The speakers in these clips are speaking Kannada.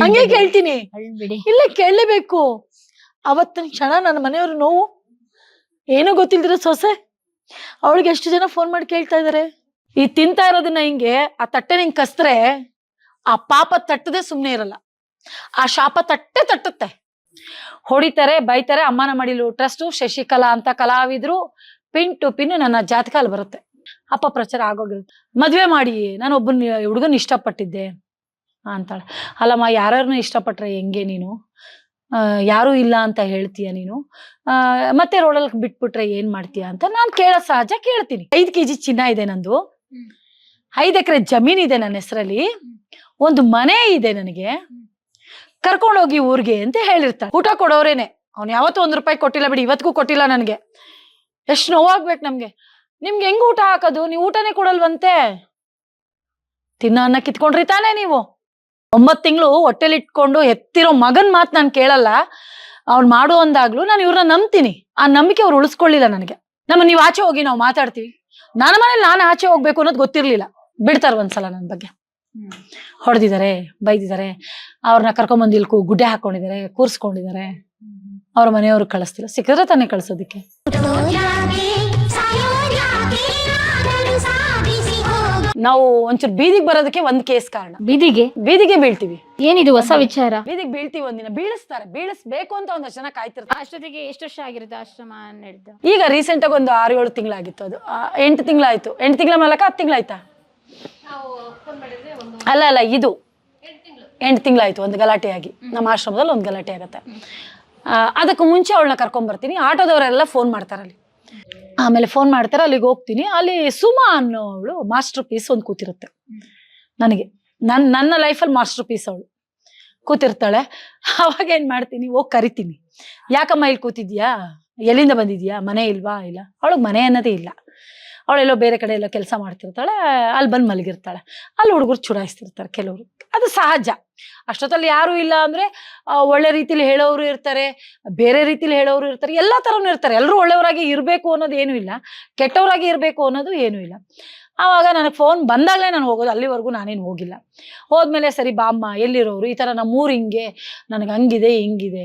ಹಂಗೆ ಕೇಳ್ತೀನಿ. ಬಿಡಿ. ಇಲ್ಲ ಕೇಳಲೇಬೇಕು. ಅವತ್ತಿನ ಕ್ಷಣ ನನ್ನ ಮನೆಯವ್ರ ನೋವು. ಏನೋ ಗೊತ್ತಿಲ್ದಿರೋ ಸೊಸೆ. ಅವಳಿಗೆ ಎಷ್ಟು ಜನ ಫೋನ್ ಮಾಡಿ ಕೇಳ್ತಾ ಇದಾರೆ? ಈ ತಿಂತಾ ಇರೋದನ್ನ ಹಿಂಗೆ ಆ ತಟ್ಟೆ ನಿಂಗೆ ಕಸ್ತ್ರೆ ಆ ಪಾಪ ತಟ್ಟದೆ ಸುಮ್ನೆ ಇರಲ್ಲ. ಆ ಶಾಪ ತಟ್ಟೆ ತಟ್ಟುತ್ತೆ. ಹೊಡಿತಾರೆ ಬೈತಾರೆ ಅಮ್ಮನ ಮಡಿಲು ಟ್ರಸ್ಟು ಶಶಿಕಲಾ ಅಂತ ಕಲಾವಿದ್ರು. ಪಿನ್ ಟು ಪಿನ್ ನನ್ನ ಜಾತಕ ಅಲ್ಲಿ ಬರುತ್ತೆ. ಅಪಪ್ರಚಾರ ಆಗೋಗಿರುತ್ತೆ. ಮದ್ವೆ ಮಾಡಿ ನಾನು ಒಬ್ಬನ ಹುಡುಗನ ಇಷ್ಟಪಟ್ಟಿದ್ದೆ. ಅಂತಾಳೆ. ಅಲ್ಲಮ್ಮ ಯಾರನ್ನ ಇಷ್ಟಪಟ್ರೆ ಹೆಂಗೆ ನೀನು? ಯಾರು ಇಲ್ಲ ಅಂತ ಹೇಳ್ತೀಯ ನೀನು? ಮತ್ತೆ ರೋಡಲ್ಲಿ ಬಿಟ್ಬಿಟ್ರೆ ಏನ್ ಮಾಡ್ತೀಯ ಅಂತ ನಾನು ಕೇಳೋ ಸಹಜ ಕೇಳ್ತೀನಿ. ಐದು ಕೆಜಿ ಚಿನ್ನ ಇದೆ ನಂದು. ಐದು ಎಕರೆ ಜಮೀನ್ ಇದೆ ನನ್ನ ಹೆಸರಲ್ಲಿ. ಒಂದು ಮನೆ ಇದೆ ನನಗೆ. ಕರ್ಕೊಂಡೋಗಿ ಊರಿಗೆ ಅಂತ ಹೇಳಿರ್ತಾಳೆ. ಊಟ ಕೊಡೋರೇನೆ. ಅವ್ನು ಯಾವತ್ತೂ ಒಂದ್ ರೂಪಾಯಿ ಕೊಟ್ಟಿಲ್ಲ ಬಿಡಿ ಇವತ್ತಿಗೂ ಕೊಟ್ಟಿಲ್ಲ ನನಗೆ. ಎಷ್ಟು ನೋವಾಗ್ಬೇಕು ನಮ್ಗೆ. ನಿಮ್ಗೆ ಹೆಂಗ್ ಊಟ ಹಾಕೋದು? ನೀವು ಊಟನೇ ಕೊಡಲ್ವಂತೆ? ತಿನ್ನ ಅನ್ನ ಕಿತ್ಕೊಂಡ್ರಿ ತಾನೇ ನೀವು. ಒಂಬತ್ ತಿಂಗಳು ಹೊಟ್ಟೆಲಿ ಇಟ್ಕೊಂಡು ಎತ್ತಿರೋ ಮಗನ್ ಮಾತ್ ನಾನು ಕೇಳಲ್ಲ. ಅವ್ನು ಮಾಡು ಅಂದಾಗ್ಲೂ ನಾನು ಇವ್ರನ್ನ ನಂಬ್ತೀನಿ. ಆ ನಂಬಿಕೆ ಅವ್ರು ಉಳಿಸ್ಕೊಳ್ಳಿಲ್ಲ ನನಗೆ. ನಮ್ಮ ನೀವು ಆಚೆ ಹೋಗಿ ನಾವು ಮಾತಾಡ್ತೀವಿ. ನನ್ನ ಮನೇಲಿ ನಾನು ಆಚೆ ಹೋಗ್ಬೇಕು ಅನ್ನೋದು ಗೊತ್ತಿರ್ಲಿಲ್ಲ. ಬಿಡ್ತಾರ ಒಂದ್ಸಲ ನನ್ನ ಬಗ್ಗೆ. ಹೊಡೆದಿದ್ದಾರೆ ಬೈದಿದ್ದಾರೆ ಅವ್ರನ್ನ ಕರ್ಕೊಂಬಂದು ಇಲ್ಲಿ ಗುಡ್ಡೆ ಹಾಕೊಂಡಿದ್ದಾರೆ ಕೂರ್ಸ್ಕೊಂಡಿದ್ದಾರೆ ಅವ್ರ ಮನೆಯವ್ರಿಗೆ ಕಳಿಸ್ತಿಲ್ಲ. ಸಿಕ್ಕಿದ್ರೆ ತಾನೇ ಕಳ್ಸೋದಿಕ್ಕೆ. ನಾವು ಒಂಚೂರು ಬೀದಿಗೆ ಬರೋದಕ್ಕೆ ಒಂದ್ ಕೇಸ್ ಕಾರಣ. ಬೀದಿಗೆ? ಬೀದಿಗೆ ಬೀಳ್ತೀವಿ. ಏನಿದು ಹೊಸ ವಿಚಾರ? ಬೀದಿಗೆ ಬೀಳ್ತೀವಿ ಒಂದಿನ. ಬೀಳಿಸ್ತಾರೆ. ಬೀಳಿಸ್ಬೇಕು ಅಂತ ಒಂದಷ್ಟು ಜನ ಕಾಯ್ತಿರ್ತಾರೆ. ಅಷ್ಟೊತ್ತಿಗೆ ಎಷ್ಟು ವರ್ಷ ಆಗಿರುತ್ತೆ ಆಶ್ರಮ ನಡೆದು? ಈಗ ರೀಸೆಂಟ್ ಆಗಿ ಒಂದು ಆರು ಏಳು ತಿಂಗಳಾಗಿತ್ತು ಅದು. ಆ, ಎಂಟು ತಿಂಗಳಾಯ್ತು. ಎಂಟು ತಿಂಗಳ ಮೂಲಕ ಹತ್ತು ತಿಂಗಳಾಯ್ತಾ? ಅಲ್ಲ ಅಲ್ಲ ಇದು. ಎಂಟು ತಿಂಗಳಾಯ್ತು ಒಂದು ಗಲಾಟೆ ಆಗಿ ನಮ್ಮ ಆಶ್ರಮದಲ್ಲಿ ಒಂದು ಗಲಾಟೆ ಆಗುತ್ತೆ. ಆ, ಅದಕ್ಕೂ ಮುಂಚೆ ಅವಳನ್ನ ಕರ್ಕೊಂಡ್ಬರ್ತೀನಿ ಆಟೋದವರೆಲ್ಲ ಫೋನ್ ಮಾಡ್ತಾರೆ ಅಲ್ಲಿ ಆಮೇಲೆ ಫೋನ್ ಮಾಡ್ತಾರೆ, ಅಲ್ಲಿಗೆ ಹೋಗ್ತೀನಿ. ಅಲ್ಲಿ ಸುಮಾ ಅನ್ನೋವಳು ಮಾಸ್ಟರ್ ಪೀಸ್ ಒಂದು ಕೂತಿರುತ್ತೆ. ನನಗೆ. ನನ್ನ ನನ್ನ ಲೈಫಲ್ಲಿ ಮಾಸ್ಟರ್ ಪೀಸ್ ಅವಳು. ಕೂತಿರ್ತಾಳೆ. ಅವಾಗ ಏನು ಮಾಡ್ತೀನಿ? ಹೋಗಿ ಕರಿತೀನಿ. ಯಾಕಮ್ಮ ಇಲ್ಲಿ ಕೂತಿದ್ಯಾ? ಎಲ್ಲಿಂದ ಬಂದಿದ್ಯಾ? ಮನೆ ಇಲ್ವಾ? ಇಲ್ಲ. ಅವಳಿಗೆ ಮನೆ ಅನ್ನೋದೇ ಇಲ್ಲ. ಅವಳೆಲ್ಲೋ ಬೇರೆ ಕಡೆ ಎಲ್ಲ ಕೆಲಸ ಮಾಡ್ತಿರ್ತಾಳೆ. ಅಲ್ಲಿ ಬಂದು ಮಲಗಿರ್ತಾಳೆ. ಅಲ್ಲಿ ಹುಡುಗರು ಚುಡಾಯಿಸ್ತಿರ್ತಾರೆ ಕೆಲವರು. ಅದು ಸಹಜ. ಅಷ್ಟೊತ್ತಲ್ಲಿ ಯಾರು ಇಲ್ಲ ಅಂದ್ರೆ ಒಳ್ಳೆ ರೀತಿಲಿ ಹೇಳೋರು ಇರ್ತಾರೆ, ಬೇರೆ ರೀತಿಲಿ ಹೇಳೋರು ಇರ್ತಾರೆ, ಎಲ್ಲಾ ತರನು ಇರ್ತಾರೆ. ಎಲ್ಲರೂ ಒಳ್ಳೆಯವರಾಗಿ ಇರಬೇಕು ಅನ್ನೋದು ಏನೂ ಇಲ್ಲ. ಕೆಟ್ಟವರಾಗಿ ಇರಬೇಕು ಅನ್ನೋದು ಏನೂ ಇಲ್ಲ. ಆವಾಗ ನನಗೆ ಫೋನ್ ಬಂದಾಗಲೇ ನಾನು ಹೋಗೋದು, ಅಲ್ಲಿವರೆಗೂ ನಾನೇನು ಹೋಗಿಲ್ಲ. ಹೋದ್ಮೇಲೆ ಸರಿ ಬಾಮ್ಮ, ಎಲ್ಲಿರೋರು? ಈ ಥರ ನಮ್ಮೂರು ಹಿಂಗೆ, ನನಗೆ ಹಂಗಿದೆ, ಹಿಂಗಿದೆ.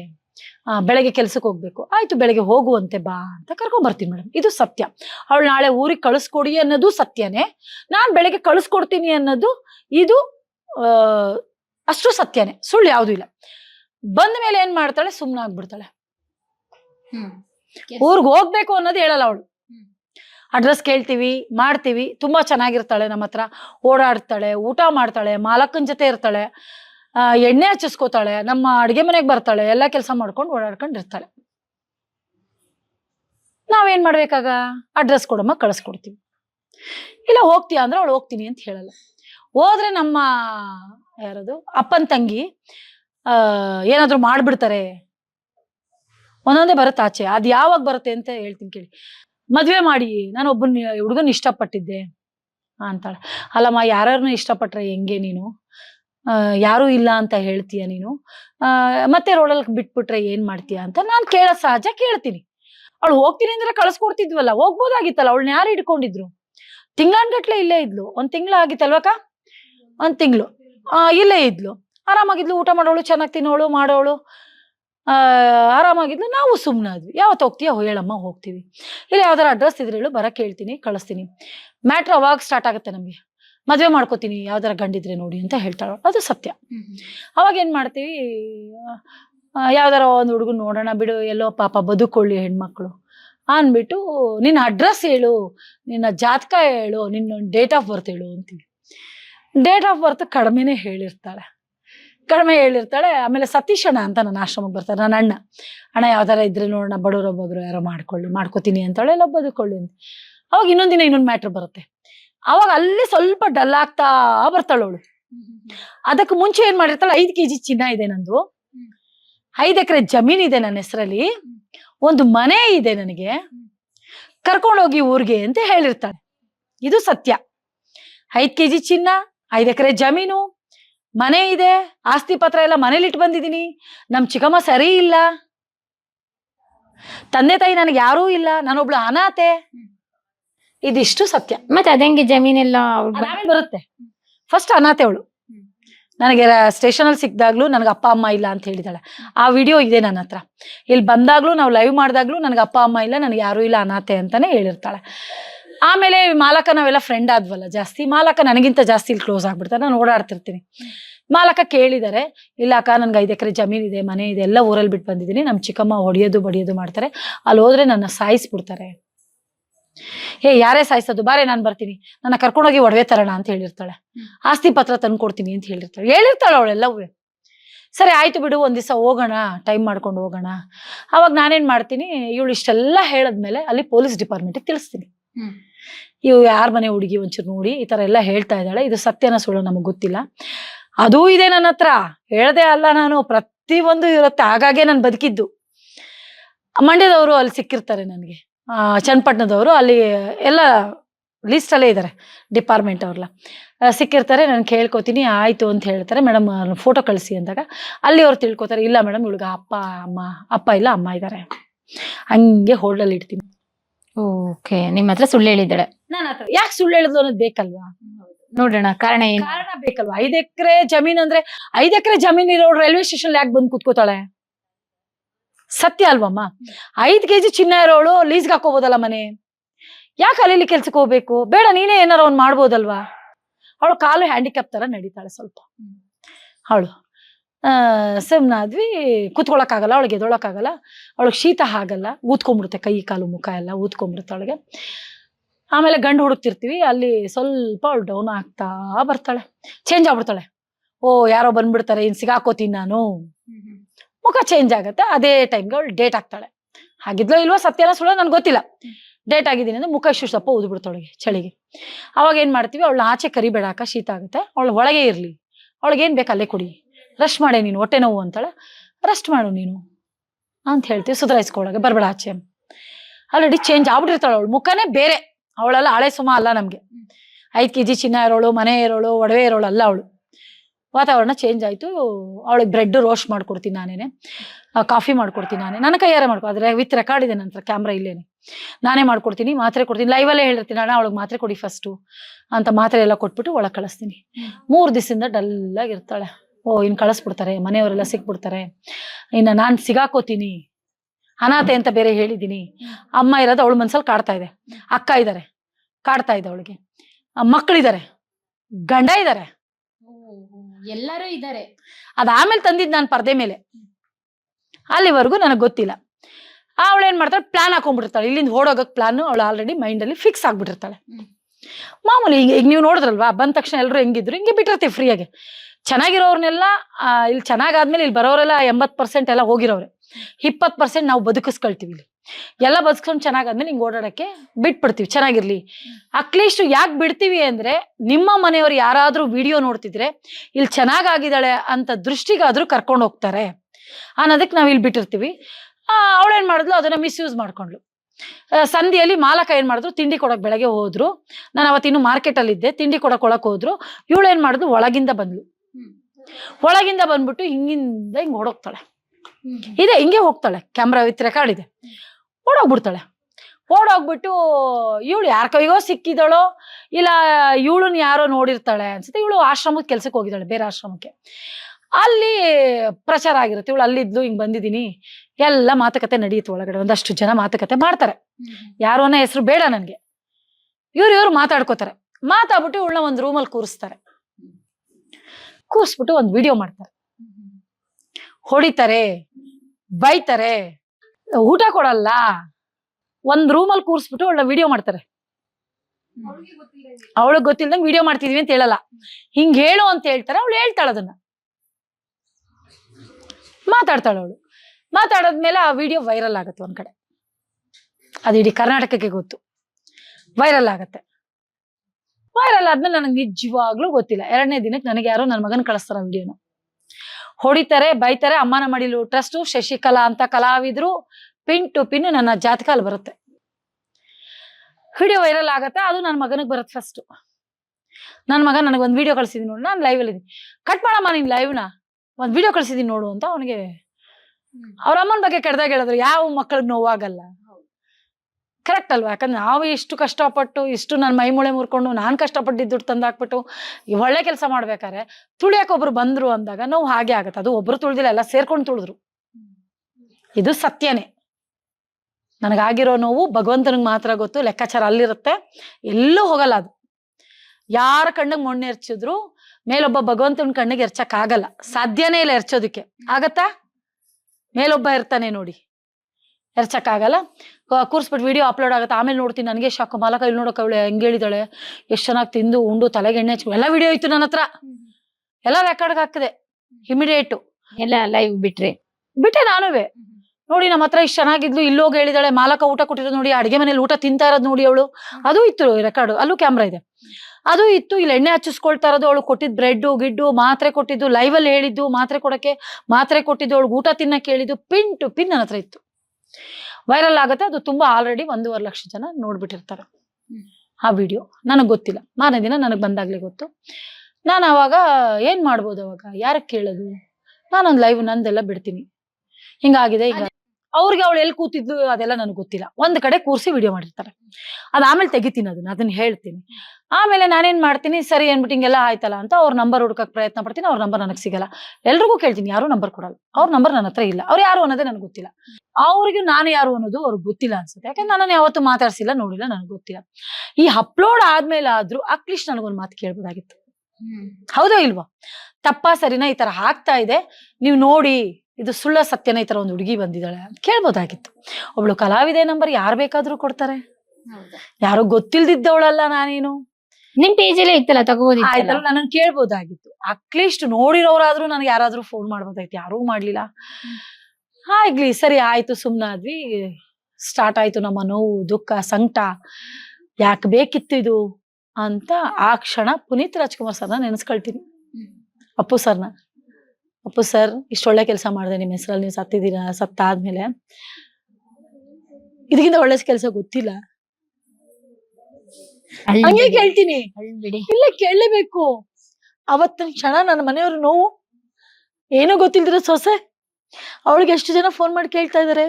ಬೆಳಗ್ಗೆ ಕೆಲಸಕ್ಕೆ ಹೋಗ್ಬೇಕು. ಆಯ್ತು, ಬೆಳಗ್ಗೆ ಹೋಗುವಂತೆ ಬಾ ಅಂತ ಕರ್ಕೊಂಡ್ ಬರ್ತೀನಿ ಮೇಡಮ್ ಇದು ಸತ್ಯ. ಅವಳು ನಾಳೆ ಊರಿಗೆ ಕಳಿಸ್ಕೊಡಿ ಅನ್ನೋದು ಸತ್ಯನೇ. ನಾನು ಬೆಳಗ್ಗೆ ಕಳಿಸ್ಕೊಡ್ತೀನಿ ಅನ್ನೋದು, ಇದು ಅಷ್ಟು ಸತ್ಯನೇ ಸುಳ್ಳು ಯಾವುದೂ ಇಲ್ಲ. ಬಂದ ಮೇಲೆ ಏನ್ ಮಾಡ್ತಾಳೆ? ಸುಮ್ಮನೆ ಆಗ್ಬಿಡ್ತಾಳೆ. ಊರ್ಗ್ ಹೋಗ್ಬೇಕು ಅನ್ನೋದು ಹೇಳಲ್ಲ ಅವಳು. ಅಡ್ರೆಸ್ ಕೇಳ್ತೀವಿ ಮಾಡ್ತೀವಿ ತುಂಬಾ ಚೆನ್ನಾಗಿರ್ತಾಳೆ ನಮ್ಮ ಹತ್ರ. ಓಡಾಡ್ತಾಳೆ ಊಟ ಮಾಡ್ತಾಳೆ ಮಾಲಕ್ಕನ ಜೊತೆ ಇರ್ತಾಳೆ ಎಣ್ಣೆ ಹಚ್ಚಿಸ್ಕೋತಾಳೆ ನಮ್ಮ ಅಡಿಗೆ ಮನೆಗೆ ಬರ್ತಾಳೆ ಎಲ್ಲ ಕೆಲಸ ಮಾಡ್ಕೊಂಡು ಓಡಾಡ್ಕೊಂಡು ಇರ್ತಾಳೆ. ನಾವೇನ್ ಮಾಡ್ಬೇಕಾಗ? ಅಡ್ರೆಸ್ ಕೊಡಮ್ಮ ಕಳಿಸ್ಕೊಡ್ತೀವಿ. ಇಲ್ಲ ಹೋಗ್ತೀಯಾ ಅಂದ್ರೆ ಅವಳು ಹೋಗ್ತೀನಿ ಅಂತ ಹೇಳಲ್ಲ. ಹೋದ್ರೆ ನಮ್ಮ ಯಾರದು? ಅಪ್ಪನ ತಂಗಿ. ಆ, ಏನಾದ್ರು ಮಾಡ್ಬಿಡ್ತಾರೆ. ಒಂದೊಂದೇ ಬರುತ್ತೆ ಆಚೆ. ಅದು ಯಾವಾಗ ಬರುತ್ತೆ ಅಂತ ಹೇಳ್ತೀನಿ ಕೇಳಿ. ಮದ್ವೆ ಮಾಡಿ. ನಾನು ಒಬ್ಬನ, ಹುಡುಗನ ಇಷ್ಟಪಟ್ಟಿದ್ದೆ ಅಂತಾಳೆ. ಅಲ್ಲಮ್ಮ ಯಾರನ್ನ ಇಷ್ಟಪಟ್ರೆ ಹೆಂಗೆ ನೀನು? ಯಾರು ಇಲ್ಲ ಅಂತ ಹೇಳ್ತೀಯ ನೀನು? ಮತ್ತೆ ರೋಡಲ್ಲಿ ಬಿಟ್ಬಿಟ್ರೆ ಏನ್ ಮಾಡ್ತೀಯ ಅಂತ ನಾನು ಕೇಳೋ ಸಹಜ ಕೇಳ್ತೀನಿ. ಅವಳು ಹೋಗ್ತೀನಿ ಅಂದ್ರೆ ಕಳ್ಸ್ಕೊಡ್ತಿದ್ವಲ್ಲ, ಹೋಗ್ಬೋದಾಗಿತ್ತಲ್ಲ. ಅವಳನ್ನ ಯಾರು ಹಿಡ್ಕೊಂಡಿದ್ರು? ತಿಂಗಳಾನ್ಗಟ್ಲೆ ಇಲ್ಲೇ ಇದ್ಲು. ಒಂದ್ ತಿಂಗಳ ಆಗಿತ್ತಲ್ವಕ್ಕ ಒಂದ್ ತಿಂಗಳು. ಇಲ್ಲೇ ಇದ್ಲು. ಆರಾಮಾಗಿದ್ಲು, ಊಟ ಮಾಡೋಳು, ಚೆನ್ನಾಗಿ ತಿನ್ನೋಳು, ಮಾಡೋಳು. ಆರಾಮಾಗಿದ್ಲು, ನಾವು ಸುಮ್ಮನಾದ್ವಿ ಯಾವತ್ತು ಹೋಗ್ತೀಯ ಹೇಳಮ್ಮ, ಹೋಗ್ತೀವಿ. ಇಲ್ಲ, ಯಾವ್ದಾರ ಅಡ್ರೆಸ್ ಇದ್ರೆ ಹೇಳು ಬರಕ್ ಹೇಳ್ತೀನಿ ಕಳಿಸ್ತೀನಿ. ಮ್ಯಾಟ್ರ್ ಅವಾಗ ಸ್ಟಾರ್ಟ್ ಆಗುತ್ತೆ ನಮಗೆ. ಮದುವೆ ಮಾಡ್ಕೋತೀನಿ, ಯಾವ್ದಾರ ಗಂಡಿದ್ರೆ ನೋಡಿ ಅಂತ ಹೇಳ್ತಾಳೆ. ಅದು ಸತ್ಯ. ಅವಾಗ ಏನ್ ಮಾಡ್ತೀವಿ? ಯಾವ್ದಾರ ಒಂದು ಹುಡುಗನ್ ನೋಡೋಣ ಬಿಡು, ಎಲ್ಲೋ ಪಾಪ ಬದುಕೊಳ್ಳಿ ಹೆಣ್ಮಕ್ಳು. ಅಂದ್ಬಿಟ್ಟು ನಿನ್ನ ಅಡ್ರೆಸ್ ಹೇಳು, ನಿನ್ನ ಜಾತಕ ಹೇಳು, ನಿನ್ನ ಡೇಟ್ ಆಫ್ ಬರ್ತ್ ಹೇಳು ಅಂತೀವಿ. ಡೇಟ್ ಆಫ್ ಬರ್ತ್ ಕಡಿಮೆನೇ ಹೇಳಿರ್ತಾಳೆ. ಕಡಿಮೆ ಹೇಳಿರ್ತಾಳೆ, ಆಮೇಲೆ ಸತೀಶ್ ಅಣ್ಣ ಅಂತ ನನ್ನ ಆಶ್ರಮಕ್ಕೆ ಬರ್ತಾರೆ, ನನ್ನ ಅಣ್ಣ. ಅಣ್ಣ, ಯಾವ್ದಾರ ಇದ್ರೆ ನೋಡೋಣ ಬಡವರೊಬ್ಬೊಬ್ರು ಯಾರೋ ಮಾಡ್ಕೊಳ್ಳಿ, ಮಾಡ್ಕೋತೀನಿ ಅಂತಾಳೆ ಎಲ್ಲ ಬದುಕೊಳ್ಳಿ ಅಂತ. ಅವಾಗ ಇನ್ನೊಂದು ದಿನ ಇನ್ನೊಂದು ಮ್ಯಾಟ್ರ್ ಬರುತ್ತೆ. ಅವಾಗ ಅಲ್ಲಿ ಸ್ವಲ್ಪ ಡಲ್ ಆಗ್ತಾ ಬರ್ತಾಳೆ ಅವಳು ಅದಕ್ಕೆ ಮುಂಚೆ ಏನ್ ಮಾಡಿರ್ತಾಳೆ, ಐದು ಕೆಜಿ ಚಿನ್ನ ಇದೆ ನಂದು. ಐದು ಎಕರೆ ಜಮೀನ್ ಇದೆ ನನ್ನ ಹೆಸರಲ್ಲಿ. ಒಂದು ಮನೆ ಇದೆ ನನಗೆ. ಕರ್ಕೊಂಡೋಗಿ ಊರಿಗೆ ಅಂತ ಹೇಳಿರ್ತಾಳೆ. ಇದು ಸತ್ಯ. ಐದ್ ಕೆಜಿ ಚಿನ್ನ ಐದ್ ಎಕರೆ ಜಮೀನು ಮನೆ ಇದೆ ಆಸ್ತಿ ಪತ್ರ ಎಲ್ಲ ಮನೇಲಿ ಇಟ್ಟು ಬಂದಿದ್ದೀನಿ. ನಮ್ ಚಿಕ್ಕಮ್ಮ ಸರಿ ಇಲ್ಲ. ತಂದೆ ತಾಯಿ ನನಗೆ ಯಾರೂ ಇಲ್ಲ. ನಾನೊಬ್ಳು ಅನಾಥೆ ಇದಿಷ್ಟು ಸತ್ಯ. ಮತ್ತೆ ಅದಂಗೆ ಜಮೀನೆಲ್ಲ ಬರುತ್ತೆ. ಫಸ್ಟ್ ಅನಾಥೆ ಅವಳು. ನನಗೆ ನನಗೆ ಸ್ಟೇಷನಲ್ಲಿ ಸಿಕ್ಕಿದಾಗ್ಲೂ ನನಗೆ ಅಪ್ಪ ಅಮ್ಮ ಇಲ್ಲ ಅಂತ ಹೇಳಿದಾಳೆ. ಆ ವಿಡಿಯೋ ಇದೆ ನನ್ನ ಹತ್ರ. ಇಲ್ಲಿ ಬಂದಾಗ್ಲೂ ನಾವು ಲೈವ್ ಮಾಡಿದಾಗ್ಲೂ ನನಗೆ ಅಪ್ಪ ಅಮ್ಮ ಇಲ್ಲ ನನಗೆ ಯಾರೂ ಇಲ್ಲ ಅನಾಥೆ ಅಂತಾನೆ ಹೇಳಿರ್ತಾಳೆ. ಆಮೇಲೆ ಮಾಲಕ ನಾವೆಲ್ಲ ಫ್ರೆಂಡ್ ಆದ್ವಲ್ಲ ಜಾಸ್ತಿ. ಮಾಲಕ ನನಗಿಂತ ಜಾಸ್ತಿ ಇಲ್ಲಿ ಕ್ಲೋಸ್ ಆಗ್ಬಿಡ್ತಾರೆ ನಾನು ಓಡಾಡ್ತಿರ್ತೀನಿ. ಮಾಲಕ ಕೇಳಿದ್ದಾರೆ ಇಲ್ಲ ಅಕ್ಕ, ನನ್ಗೆ ಐದು ಎಕರೆ ಜಮೀನು ಇದೆ, ಮನೆ ಇದೆ, ಎಲ್ಲ ಊರಲ್ಲಿ ಬಿಟ್ಟು ಬಂದಿದ್ದೀನಿ ನಮ್ಮ ಚಿಕ್ಕಮ್ಮ ಹೊಡೆಯೋದು ಬಡಿಯೋದು ಮಾಡ್ತಾರೆ. ಅಲ್ಲಿ ಹೋದ್ರೆ ನನ್ನ ಸಾಯಿಸ್ಬಿಡ್ತಾರೆ. ಏ ಯಾರೇ ಸಾಯಿಸೋದು, ಬಾರೆ, ನಾನು ಬರ್ತೀನಿ. ನನ್ನ ಕರ್ಕೊಂಡೋಗಿ ಒಡವೆ ತರೋಣ ಅಂತ ಹೇಳಿರ್ತಾಳೆ. ಆಸ್ತಿ ಪತ್ರ ತಂದು ಕೊಡ್ತೀನಿ ಅಂತ ಹೇಳಿರ್ತಾಳೆ. ಹೇಳಿರ್ತಾಳೆ ಅವಳೆಲ್ಲವೂ ಸರಿ, ಆಯ್ತು ಬಿಡು, ಒಂದ್ ದಿವಸ ಹೋಗೋಣ ಟೈಮ್ ಮಾಡ್ಕೊಂಡು ಹೋಗೋಣ. ಅವಾಗ ನಾನೇನ್ ಮಾಡ್ತೀನಿ, ಇವಳು ಇಷ್ಟೆಲ್ಲ ಹೇಳದ್ಮೇಲೆ ಅಲ್ಲಿ ಪೊಲೀಸ್ ಡಿಪಾರ್ಟ್ಮೆಂಟಿಗೆ ತಿಳಿಸ್ತೀನಿ. ಇವು ಯಾರ ಮನೆ ಹುಡುಗಿ ಒಂಚೂರು ನೋಡಿ ಈ ತರ ಎಲ್ಲ ಹೇಳ್ತಾ ಇದ್ದಾಳೆ. ಇದು ಸತ್ಯನ ಸುಳ್ಳು ನಮಗೆ ಗೊತ್ತಿಲ್ಲ. ಅದೂ ಇದೆ ನನ್ನ ಹತ್ರ. ಹೇಳ್ದೆ ಅಲ್ಲ ನಾನು. ಪ್ರತಿ ಒಂದು ಇರುತ್ತೆ. ಹಾಗಾಗೆ ನಾನು ಬದುಕಿದ್ದು. ಮಂಡ್ಯದವರು ಅಲ್ಲಿ ಸಿಕ್ಕಿರ್ತಾರೆ ನನಗೆ. ಚನ್ನಪಟ್ಟಣದವರು ಅಲ್ಲಿ ಎಲ್ಲ ಲೀಸ್ಟಲ್ಲೇ ಇದ್ದಾರೆ ಡಿಪಾರ್ಟ್ಮೆಂಟ್ ಅವ್ರಲ್ಲ. ಸಿಕ್ಕಿರ್ತಾರೆ. ನಾನು ಕೇಳ್ಕೊತೀನಿ. ಆಯ್ತು ಅಂತ ಹೇಳ್ತಾರೆ. ಮೇಡಮ್ ಫೋಟೋ ಕಳಿಸಿ ಅಂದಾಗ ಅಲ್ಲಿ ಅವ್ರು ತಿಳ್ಕೊತಾರೆ. ಇಲ್ಲ ಮೇಡಮ್, ಇವಳಿಗೆ ಅಪ್ಪ, ಅಮ್ಮ, ಅಪ್ಪ ಇಲ್ಲ, ಅಮ್ಮ ಇದ್ದಾರೆ ಹಂಗೆ ಹೋಲ್ಡಲ್ಲಿ ಇಡ್ತೀನಿ. ಓಕೆ ನಿಮ್ಮ ಹತ್ರ ಸುಳ್ಳು ಹೇಳಿದ್ದಾಳೆ. ನಾನು ಯಾಕೆ ಸುಳ್ಳು ಹೇಳುದು ಅನ್ನೋದು ಬೇಕಲ್ವಾ? ನೋಡೋಣ ಕಾರಣ ಏನು? ಕಾರಣ ಬೇಕಲ್ವಾ? ಐದ್ ಎಕರೆ ಜಮೀನ್ ಅಂದ್ರೆ ಐದ್ ಎಕರೆ ಜಮೀನ್ ಇರೋ ರೈಲ್ವೆ ಸ್ಟೇಷನ್ ಯಾಕೆ ಬಂದು ಕುತ್ಕೋತಾಳೆ? ಸತ್ಯ ಅಲ್ವಮ್ಮ? ಐದ್ ಕೆಜಿ ಚಿನ್ನ ಇರೋಳು ಲೀಸ್ಗೆ ಹಾಕೋಬೋದಲ್ಲ ಮನೆ? ಯಾಕೆ ಅಲ್ಲಿ ಕೆಲ್ಸಕ್ಕೆ ಹೋಗ್ಬೇಕು? ಬೇಡ ನೀನೇ ಏನಾರ ಅವ್ನು ಮಾಡ್ಬೋದಲ್ವಾ? ಅವಳು ಕಾಲು ಹ್ಯಾಂಡಿಕ್ಯಾಪ್ ತರ ನಡೀತಾಳೆ ಸ್ವಲ್ಪ. ಅವಳು. ಸುಮ್ನಾದ್ವಿ ಕುತ್ಕೊಳಕ್ಕಾಗಲ್ಲ, ಅವಳಿಗೆ ಎದೊಳಕ್ಕಾಗಲ್ಲ ಅವಳಿಗೆ ಶೀತ ಆಗಲ್ಲ ಊದ್ಕೊಂಡ್ಬಿಡುತ್ತೆ ಕೈ, ಕಾಲು, ಮುಖ ಎಲ್ಲ ಊದ್ಕೊಂಡ್ಬಿಡುತ್ತೆ ಅವಳಿಗೆ. ಆಮೇಲೆ ಗಂಡು ಹುಡುಕ್ತಿರ್ತೀವಿ, ಅಲ್ಲಿ ಸ್ವಲ್ಪ ಅವಳು ಡೌನ್ ಆಗ್ತಾ ಬರ್ತಾಳೆ. ಚೇಂಜ್ ಆಗ್ಬಿಡ್ತಾಳೆ. ಓ, ಯಾರೋ ಬಂದ್ಬಿಡ್ತಾರೆ, ಇನ್ ಸಿಗಾಕೋತೀನಿ ನಾನು. ಮುಖ ಚೇಂಜ್ ಆಗುತ್ತೆ, ಅದೇ ಟೈಮ್ಗೆ ಅವಳು ಡೇಟ್ ಆಗ್ತಾಳೆ ಹಾಗಿದ್ಲೋ ಇಲ್ವೋ ಸತ್ಯನ ಸುಳ್ಳು ನನ್ಗೆ ಗೊತ್ತಿಲ್ಲ. ಡೇಟ್ ಆಗಿದ್ದೀನಿ ಅಂದ್ರೆ ಮುಖ ಇಷ್ಟು ಸ್ವಲ್ಪ ಊದ್ಬಿಡ್ತಾಳಿಗೆ ಚಳಿಗೆ. ಅವಾಗ ಏನು ಮಾಡ್ತೀವಿ, ಅವಳನ್ನ ಆಚೆ ಕರಿಬೇಡಾಕ ಶೀತ ಆಗುತ್ತೆ. ಅವಳು ಒಳಗೆ ಇರ್ಲಿ. ಅವಳಿಗೆ ಏನು ಬೇಕು ಅಲ್ಲೇ ಕೊಡಿ. ರೆಸ್ಟ್ ಮಾಡೆ ನೀನು, ಹೊಟ್ಟೆ ನೋವು ಅಂತಾಳೆ. ರೆಸ್ಟ್ ಮಾಡು ನೀನು ಅಂತ ಹೇಳ್ತೀವಿ ಸುಧಾರಿಸ್ಕೊಳಗೆ ಬರಬೇಡ ಆಚೆ. ಆಲ್ರೆಡಿ ಚೇಂಜ್ ಆಗ್ಬಿಟ್ಟಿರ್ತಾಳೆ ಅವಳು, ಮುಖನೇ ಬೇರೆ. ಅವಳೆಲ್ಲ, ಹಳೆ ಸುಮ ಅಲ್ಲ ನಮಗೆ. ಐದು ಕೆ ಕೆಜಿ ಚಿನ್ನ ಇರೋಳು, ಮನೆ ಇರೋಳು, ಒಡವೆ ಇರೋಳು ಅಲ್ಲ ಅವಳು. ವಾತಾವರಣ ಚೇಂಜ್ ಆಯ್ತು, ಅವಳಿಗೆ ಬ್ರೆಡ್ ರೋಸ್ಟ್ ಮಾಡ್ಕೊಡ್ತೀನಿ ನಾನೇನೆ. ಕಾಫಿ ಮಾಡ್ಕೊಡ್ತೀನಿ ನಾನೇ. ನನ್ನ ಕೈಯಾರೆ ಮಾಡ್ಕೊ, ಆದರೆ ವಿತ್ ರೆಕಾರ್ಡ್ ಇದೆ ನಂತರ ಕ್ಯಾಮ್ರಾ ಇಲ್ಲೇನೆ. ನಾನೇ ಮಾಡ್ಕೊಡ್ತೀನಿ, ಮಾತ್ರೆ ಕೊಡ್ತೀನಿ ಲೈವಲ್ಲೇ ಹೇಳಿರ್ತೀನಿ ಅಣ್ಣ, ಅವಳಿಗೆ ಮಾತ್ರೆ ಕೊಡಿ ಫಸ್ಟು ಅಂತ ಮಾತ್ರೆ ಎಲ್ಲ ಕೊಟ್ಬಿಟ್ಟು ಒಳಗೆ ಕಳಿಸ್ತೀನಿ. ಮೂರು ದಿವಸದಿಂದ ಡಲ್ ಆಗಿರ್ತಾಳೆ ಓ ಇನ್ನು ಕಳಿಸ್ಬಿಡ್ತಾರೆ ಮನೆಯವರೆಲ್ಲ ಸಿಕ್ಬಿಡ್ತಾರೆ. ಇನ್ನು ನಾನು ಸಿಗಾಕೋತೀನಿ ಅನಾಥೆ ಅಂತ ಬೇರೆ ಹೇಳಿದ್ದೀನಿ ಅಮ್ಮ ಇರೋದು ಅವಳು ಮನ್ಸಲ್ಲಿ ಕಾಡ್ತಾ ಇದೆ. ಅಕ್ಕ ಇದ್ದಾರೆ ಕಾಡ್ತಾ ಇದೆ ಅವಳಿಗೆ. ಮಕ್ಕಳಿದ್ದಾರೆ ಗಂಡ ಇದ್ದಾರೆ ಎಲ್ಲರೂ ಇದ್ದಾರೆ ಅದಾಮೇಲೆ ತಂದಿದ್ದು ನಾನು ಪರ್ದೆ ಮೇಲೆ. ಅಲ್ಲಿವರೆಗೂ ನನಗೆ ಗೊತ್ತಿಲ್ಲ. ಅವಳು ಏನು ಮಾಡ್ತಾಳೆ ಪ್ಲಾನ್ ಹಾಕೊಂಡ್ಬಿಟ್ಟಿರ್ತಾಳೆ. ಇಲ್ಲಿಂದ ಓಡೋಗಕ್ಕೆ ಪ್ಲಾನ್ ಅವಳು ಆಲ್ರೆಡಿ ಮೈಂಡಲ್ಲಿ ಫಿಕ್ಸ್ ಆಗ್ಬಿಟ್ಟಿರ್ತಾಳೆ. ಮಾಮೂಲಿ ಈಗ ಈಗ ನೀವು ನೋಡಿದ್ರಲ್ವಾ ಬಂದ ತಕ್ಷಣ ಎಲ್ಲರೂ ಹೆಂಗಿದ್ರು ಹಿಂಗೆ ಬಿಟ್ಟಿರ್ತೀವಿ ಫ್ರೀಯಾಗಿ ಚೆನ್ನಾಗಿರೋರ್ನೆಲ್ಲ ಇಲ್ಲಿ ಚೆನ್ನಾಗಾದ್ಮೇಲೆ ಇಲ್ಲಿ ಬರೋರೆಲ್ಲ ಎಂಬತ್ತು ಪರ್ಸೆಂಟ್ ಎಲ್ಲ ಹೋಗಿರೋರೆ. ಇಪ್ಪತ್ತು ಪರ್ಸೆಂಟ್ ನಾವು ಬದುಕಿಸ್ಕೊಳ್ತೀವಿ ಇಲ್ಲಿ. ಎಲ್ಲ ಬದುಕ್ಸ್ಕೊಂಡು ಚೆನ್ನಾಗಾದ್ಮೇಲೆ ಹಿಂಗೆ ಓಡಾಡೋಕ್ಕೆ ಬಿಟ್ಬಿಡ್ತೀವಿ. ಚೆನ್ನಾಗಿರ್ಲಿ. ಅಟ್ಲೀಸ್ಟ್ ಯಾಕೆ ಬಿಡ್ತೀವಿ ಅಂದ್ರೆ, ನಿಮ್ಮ ಮನೆಯವರು ಯಾರಾದರೂ ವಿಡಿಯೋ ನೋಡ್ತಿದ್ರೆ, ಇಲ್ಲಿ ಚೆನ್ನಾಗಾಗಿದ್ದಾಳೆ ಅಂತ ದೃಷ್ಟಿಗಾದ್ರೂ ಕರ್ಕೊಂಡು ಹೋಗ್ತಾರೆ. ಅನ್ನೋದಕ್ಕೆ ನಾವು ಇಲ್ಲಿ ಬಿಟ್ಟಿರ್ತೀವಿ. ಅವಳೇನ್ ಮಾಡಿದ್ಲು? ಅದನ್ನ ಮಿಸ್ಯೂಸ್ ಮಾಡ್ಕೊಂಡ್ಲು ಸಂಧಿಯಲ್ಲಿ ಮಾಲಕ ಏನು ಮಾಡಿದ್ರು? ತಿಂಡಿ ಕೊಡಕ್ ಬೆಳಗ್ಗೆ ಹೋದ್ರು. ನಾನು ಅವತ್ತಿನ್ನು ಮಾರ್ಕೆಟ್ ಅಲ್ಲಿ ಇದ್ದೆ ತಿಂಡಿ ಕೊಡೋಕೆ ಒಳಕ್ ಹೋದ್ರು. ಇವಳು ಏನು ಮಾಡಿದ್ಲು? ಒಳಗಿಂದ ಬಂದ್ಲು ಒಳಗಿಂದ ಬಂದ್ಬಿಟ್ಟು ಹಿಂಗಿಂದ ಹಿಂಗ್ ಓಡೋಗ್ತಾಳೆ. ಇದೆ ಹಿಂಗೆ ಹೋಗ್ತಾಳೆ. ಕ್ಯಾಮ್ರಾ ವಿತ್ ರೆಕಾರ್ಡ್ ಇದೆ. ಓಡೋಗ್ಬಿಡ್ತಾಳೆ. ಓಡೋಗ್ಬಿಟ್ಟು ಇವಳು ಯಾರ ಕೈಗೋ ಸಿಕ್ಕಿದಳೋ ಇಲ್ಲ ಇವಳನ್ನ ಯಾರೋ ನೋಡಿರ್ತಾಳೆ ಅನ್ಸುತ್ತೆ. ಇವಳು ಆಶ್ರಮಕ್ಕೆ ಕೆಲ್ಸಕ್ಕೆ ಹೋಗಿದ್ದಾಳೆ ಬೇರೆ ಆಶ್ರಮಕ್ಕೆ. ಅಲ್ಲಿ ಪ್ರಚಾರ ಆಗಿರುತ್ತೆ. ಇವಳು ಅಲ್ಲಿದ್ಲು ಹಿಂಗ್ ಬಂದಿದ್ದೀನಿ. ಎಲ್ಲ ಮಾತುಕತೆ ನಡೆಯುತ್ತೆ ಒಳಗಡೆ. ಒಂದಷ್ಟು ಜನ ಮಾತುಕತೆ ಮಾಡ್ತಾರೆ. ಯಾರೋನ ಅನ್ನೋ ಹೆಸರು ಬೇಡ ನನಗೆ. ಇವ್ರು ಇವ್ರು ಮಾತಾಡ್ಕೋತಾರೆ. ಮಾತಾಡ್ಬಿಟ್ಟು ಇವಳನ್ನ ಒಂದು ರೂಮಲ್ಲಿ ಕೂರಿಸ್ತಾರೆ. ಕೂರಿಸ್ಬಿಟ್ಟು ಒಂದು ವಿಡಿಯೋ ಮಾಡ್ತಾರೆ. ಹೊಡಿತಾರೆ, ಬೈತಾರೆ, ಊಟ ಕೊಡಲ್ಲ, ಒಂದ್ ರೂಮಲ್ಲಿ ಕೂರಿಸ್ಬಿಟ್ಟು ಒಳ್ಳೆ ವಿಡಿಯೋ ಮಾಡ್ತಾರೆ. ಅವಳಗ್ ಗೊತ್ತಿಲ್ದಂಗೆ ವಿಡಿಯೋ ಮಾಡ್ತಿದೀವಿ ಅಂತ ಹೇಳಲ್ಲ. ಹಿಂಗ್ ಹೇಳು ಅಂತ ಹೇಳ್ತಾರೆ, ಅವಳು ಹೇಳ್ತಾಳ ಅದನ್ನ. ಮಾತಾಡ್ತಾಳ ಅವಳು. ಮಾತಾಡದ್ಮೇಲೆ ಆ ವಿಡಿಯೋ ವೈರಲ್ ಆಗತ್ತೆ ಒಂದ್ ಕಡೆ. ಅದು ಇಡೀ ಕರ್ನಾಟಕಕ್ಕೆ ಗೊತ್ತು. ವೈರಲ್ ಆಗತ್ತೆ. ವೈರಲ್ ಆದ್ಮೇಲೆ ನನಗೆ ನಿಜವಾಗ್ಲೂ ಗೊತ್ತಿಲ್ಲ. ಎರಡನೇ ದಿನಕ್ಕೆ ನನಗೆ ಯಾರೋ ನನ್ನ ಮಗನ ಕಳಿಸ್ತಾರ ವಿಡಿಯೋನ ಹೊಡಿತಾರೆ ಬೈತಾರೆ ಅಮ್ಮನ ಮಡಿಲು ಟ್ರಸ್ಟು ಶಶಿಕಲಾ ಅಂತ ಕಲಾವಿದ್ರು ಪಿನ್ ಟು ಪಿನ್ ನನ್ನ ಜಾತಕ ಅಲ್ಲಿ ಬರುತ್ತೆ. ವಿಡಿಯೋ ವೈರಲ್ ಆಗತ್ತೆ ಅದು ನನ್ನ ಮಗನಿಗೆ ಬರುತ್ತೆ ಫಸ್ಟ್ ನನ್ನ ಮಗ ನನಗೆ ಒಂದು ವಿಡಿಯೋ ಕಳ್ಸಿದೀನಿ ನೋಡು ನಾನು ಲೈವ್ ಅಲ್ಲಿ ಕಟ್ ಮಾಡಮ್ಮ ನೀನ್ ಲೈವ್ನ ಒಂದು ವಿಡಿಯೋ ಕಳ್ಸಿದೀನಿ ನೋಡು ಅಂತ ಅವನಿಗೆ ಅವ್ರ ಅಮ್ಮನ ಬಗ್ಗೆ ಕೆಡ್ದಾಗ ಹೇಳಿದ್ರು ಯಾವ ಮಕ್ಕಳಿಗೆ ನೋವಾಗಲ್ಲ. ಕರೆಕ್ಟ್ ಅಲ್ವಾ? ಯಾಕಂದ್ರೆ ನಾವು ಇಷ್ಟು ಕಷ್ಟಪಟ್ಟು, ಇಷ್ಟು ನನ್ನ ಮೈ ಮೂಳೆ ಮುರ್ಕೊಂಡು ನಾನು ಕಷ್ಟಪಟ್ಟಿದ್ದು ದುಡ್ಡು ತಂದು ಹಾಕ್ಬಿಟ್ಟು ಈ ಒಳ್ಳೆ ಕೆಲಸ ಮಾಡ್ಬೇಕಾದ್ರೆ ಒಬ್ರು ಬಂದ್ರು ಅಂದಾಗ ನಾವು ಹಾಗೆ ಆಗತ್ತೆ. ಅದು ಒಬ್ರು ತುಳಿದಿಲ್ಲ, ಎಲ್ಲ ಸೇರ್ಕೊಂಡು ತುಳಿದ್ರು. ಇದು ಸತ್ಯನೇ. ನನಗಾಗಿರೋ ನೋವು ಭಗವಂತನಿಗೆ ಮಾತ್ರ ಗೊತ್ತು, ಲೆಕ್ಕಾಚಾರ ಅಲ್ಲಿರುತ್ತೆ. ಎಲ್ಲೂ ಹೋಗಲ್ಲ ಅದು. ಯಾರ ಕಣ್ಣಿಗೆ ಮಣ್ಣು ಎರ್ಚಿದ್ರು ಮೇಲೊಬ್ಬ ಭಗವಂತನ ಕಣ್ಣಿಗೆ ಎರ್ಚಕ್ ಆಗಲ್ಲ ಸಾಧ್ಯನೇ ಇಲ್ಲ ಎರ್ಚೋದಕ್ಕೆ. ಆಗತ್ತಾ? ಮೇಲೊಬ್ಬ ಇರ್ತಾನೆ ನೋಡಿ. ಎರ್ಚಕ್ ಕೂರಿಸ್ಬಿಟ್ಟು ವೀಡಿಯೋ ಅಪ್ಲೋಡ್ ಆಗುತ್ತೆ. ಆಮೇಲೆ ನೋಡ್ತೀನಿ ನನಗೆ ಶಾಕು. ಮಾಲಕ ಇಲ್ಲಿ ನೋಡೋಕೆ ಅವಳು ಹೆಂಗೆ ಹೇಳಿದಾಳೆ? ಎಷ್ಟು ಚೆನ್ನಾಗಿ ತಿಂದು ಉಂಡು ತಲೆಗೆ ಎಣ್ಣೆ ಹಚ್ಚು ಎಲ್ಲ ವಿಡಿಯೋ ಇತ್ತು ನನ್ನ ಹತ್ರ. ಎಲ್ಲ ರೆಕಾರ್ಡ್ಗೆ ಹಾಕಿದೆ. ಇಮಿಡಿಯೇಟು ಎಲ್ಲ ಲೈವ್ ಬಿಟ್ರಿ. ಬಿಟ್ಟೆ ನಾನುವೆ. ನೋಡಿ ನಮ್ಮ ಹತ್ರ ಇಷ್ಟು ಚೆನ್ನಾಗಿದ್ಲು ಇಲ್ಲೋಗಿ ಹೇಳಿದಾಳೆ. ಮಾಲಕ ಊಟ ಕೊಟ್ಟಿರೋದು ನೋಡಿ ಅಡುಗೆ ಮನೇಲಿ ಊಟ ತಿಂತಾ ಇರೋದು ನೋಡಿ ಅವಳು. ಅದು ಇತ್ತು ರೆಕಾರ್ಡ್ ಅಲ್ಲೂ ಕ್ಯಾಮ್ರಾ ಇದೆ. ಅದು ಇತ್ತು ಇಲ್ಲಿ ಎಣ್ಣೆ ಹಚ್ಚಿಸ್ಕೊಳ್ತಾ ಇರೋದು. ಅವಳು ಕೊಟ್ಟಿದ್ದು ಬ್ರೆಡ್ ಗಿಡ್ಡು ಮಾತ್ರೆ ಕೊಟ್ಟಿದ್ದು ಲೈವಲ್ಲಿ ಅಲ್ಲಿ ಹೇಳಿದ್ದು ಮಾತ್ರೆ ಕೊಡೋಕ್ಕೆ ಮಾತ್ರೆ ಕೊಟ್ಟಿದ್ದು ಅವಳು ಊಟ ತಿನ್ನಕ್ಕೆ ಹೇಳಿದ್ದು ಪಿನ್ ಟು ಪಿನ್ ನನ್ನ ಹತ್ರ ಇತ್ತು. ವೈರಲ್ ಆಗುತ್ತೆ ಅದು ತುಂಬಾ ಆಲ್ರೆಡಿ ಒಂದೂವರೆ ಲಕ್ಷ ಜನ ನೋಡ್ಬಿಟ್ಟಿರ್ತಾರೆ. ಆ ವಿಡಿಯೋ ನನಗೆ ಗೊತ್ತಿಲ್ಲ. ಮಾರನೇ ದಿನ ನನಗೆ ಬಂದಾಗ್ಲೇ ಗೊತ್ತು. ನಾನು ಅವಾಗ ಏನ್ ಮಾಡ್ಬೋದು ಅವಾಗ? ಯಾರಕ್ಕೆ ಕೇಳೋದು? ನಾನೊಂದು ಲೈವ್ ನಂದೆಲ್ಲ ಬಿಡ್ತೀನಿ. ಹಿಂಗಾಗಿದೆ ಈಗ ಅವ್ರಿಗೆ ಅವಳು ಎಲ್ಲಿ ಕೂತಿದ್ದು ಅದೆಲ್ಲ ನನಗೆ ಗೊತ್ತಿಲ್ಲ. ಒಂದ್ ಕಡೆ ಕೂರಿಸಿ ವಿಡಿಯೋ ಮಾಡಿರ್ತಾರೆ. ಅದು ಆಮೇಲೆ ತೆಗಿತೀನಿ ಅದನ್ನ ಅದನ್ನ ಹೇಳ್ತೀನಿ. ಆಮೇಲೆ ನಾನೇನ್ ಮಾಡ್ತೀನಿ ಸರಿ ಏನ್ಬಿಟ್ಟು ಹಿಂಗೆಲ್ಲ ಆಯ್ತಲ್ಲ ಅಂತ ಅವ್ರ ನಂಬರ್ ಹುಡ್ಕಕ್ ಪ್ರಯತ್ನ ಪಡ್ತೀನಿ ಅವ್ರ ನಂಬರ್ ನನಗೆ ಸಿಗಲ್ಲ. ಎಲ್ರಿಗೂ ಕೇಳ್ತೀನಿ ಯಾರು ನಂಬರ್ ಕೊಡಲ್ಲ. ಅವ್ರ ನಂಬರ್ ನನ್ನ ಹತ್ರ ಇಲ್ಲ. ಅವ್ರು ಯಾರು ಅನ್ನೋದೇ ನನಗೆ ಗೊತ್ತಿಲ್ಲ. ಅವ್ರಿಗೆ ನಾನು ಯಾರು ಅನ್ನೋದು ಅವ್ರಿಗೆ ಗೊತ್ತಿಲ್ಲ ಅನ್ಸುತ್ತೆ. ಯಾಕಂದ್ರೆ ನಾನು ಯಾವತ್ತೂ ಮಾತಾಡ್ಸಿಲ್ಲ ನೋಡಿಲ್ಲ ನನಗೆ ಗೊತ್ತಿಲ್ಲ. ಈ ಅಪ್ಲೋಡ್ ಆದ್ಮೇಲೆ ಆದ್ರೂ ಅಟ್ಲೀಸ್ಟ್ ನನಗೊಂದು ಮಾತು ಕೇಳ್ಬೋದಾಗಿತ್ತು. ಹೌದೋ ಇಲ್ವಾ? ತಪ್ಪಾ ಸರಿನಾ ಈ ತರ ಆಗ್ತಾ ಇದೆ. ನೀವು ನೋಡಿ ಇದು ಸುಳ್ಳ ಸತ್ಯನ ಈ ತರ ಒಂದು ಹುಡುಗಿ ಬಂದಿದ್ದಾಳೆ ಅಂತ ಕೇಳ್ಬೋದಾಗಿತ್ತು. ಒಬ್ಳು ಕಲಾವಿದೆ ನಂಬರ್ ಯಾರು ಬೇಕಾದ್ರೂ ಕೊಡ್ತಾರೆ. ಯಾರು ಗೊತ್ತಿಲ್ದಿದ್ದವಳಲ್ಲ ನಾನೇನು? ನಿಮ್ ಪೇಜಲ್ಲೇ ಇತ್ತಲ್ಲ ತಗೋಬೋದಿತ್ತಲ್ಲ? ಆಯ್ತಲ್ಲ ನನ್ನ ಕೇಳ್ಬೋದಾಗಿತ್ತು. ಅಟ್ಲೀಸ್ಟ್ ನೋಡಿರೋರಾದ್ರೂ ನನಗೆ ಯಾರಾದ್ರೂ ಫೋನ್ ಮಾಡ್ಬೋದಾಯ್ತು. ಯಾರೂ ಮಾಡ್ಲಿಲ್ಲ. ಆಗ್ಲಿ ಸರಿ ಆಯ್ತು ಸುಮ್ನಾದ್ವಿ. ಸ್ಟಾರ್ಟ್ ಆಯ್ತು ನಮ್ಮ ನೋವು ದುಃಖ ಸಂಕಟ. ಯಾಕೆ ಬೇಕಿತ್ತು ಇದು ಅಂತ ಆ ಕ್ಷಣ ಪುನೀತ್ ರಾಜ್ಕುಮಾರ್ ಸರ್ನ ನೆನೆಸ್ಕೊಳ್ತೀನಿ. ಅಪ್ಪು ಸರ್ನ. ಅಪ್ಪು ಸರ್ ಇಷ್ಟೊಳ್ಳೆ ಕೆಲಸ ಮಾಡಿದೆ ನಿಮ್ಮ ಹೆಸರಲ್ಲಿ ನೀವು ಸತ್ತಿದ್ದೀರಾ? ಸತ್ತಾದ್ಮೇಲೆ. ಇದಕ್ಕಿಂತ ಒಳ್ಳೆ ಕೆಲಸ ಗೊತ್ತಿಲ್ಲ. ಹಂಗೆ ಕೇಳ್ತೀನಿ. ಇಲ್ಲ ಕೇಳಲೇಬೇಕು. ಅವತ್ತಿನ ಕ್ಷಣ ನನ್ನ ಮನೆಯವ್ರ ನೋವು. ಏನೋ ಗೊತ್ತಿಲ್ದಿರ ಸೊಸೆ. ಅವಳಿಗೆ ಎಷ್ಟು ಜನ ಫೋನ್ ಮಾಡಿ ಕೇಳ್ತಾ ಇದಾರೆ?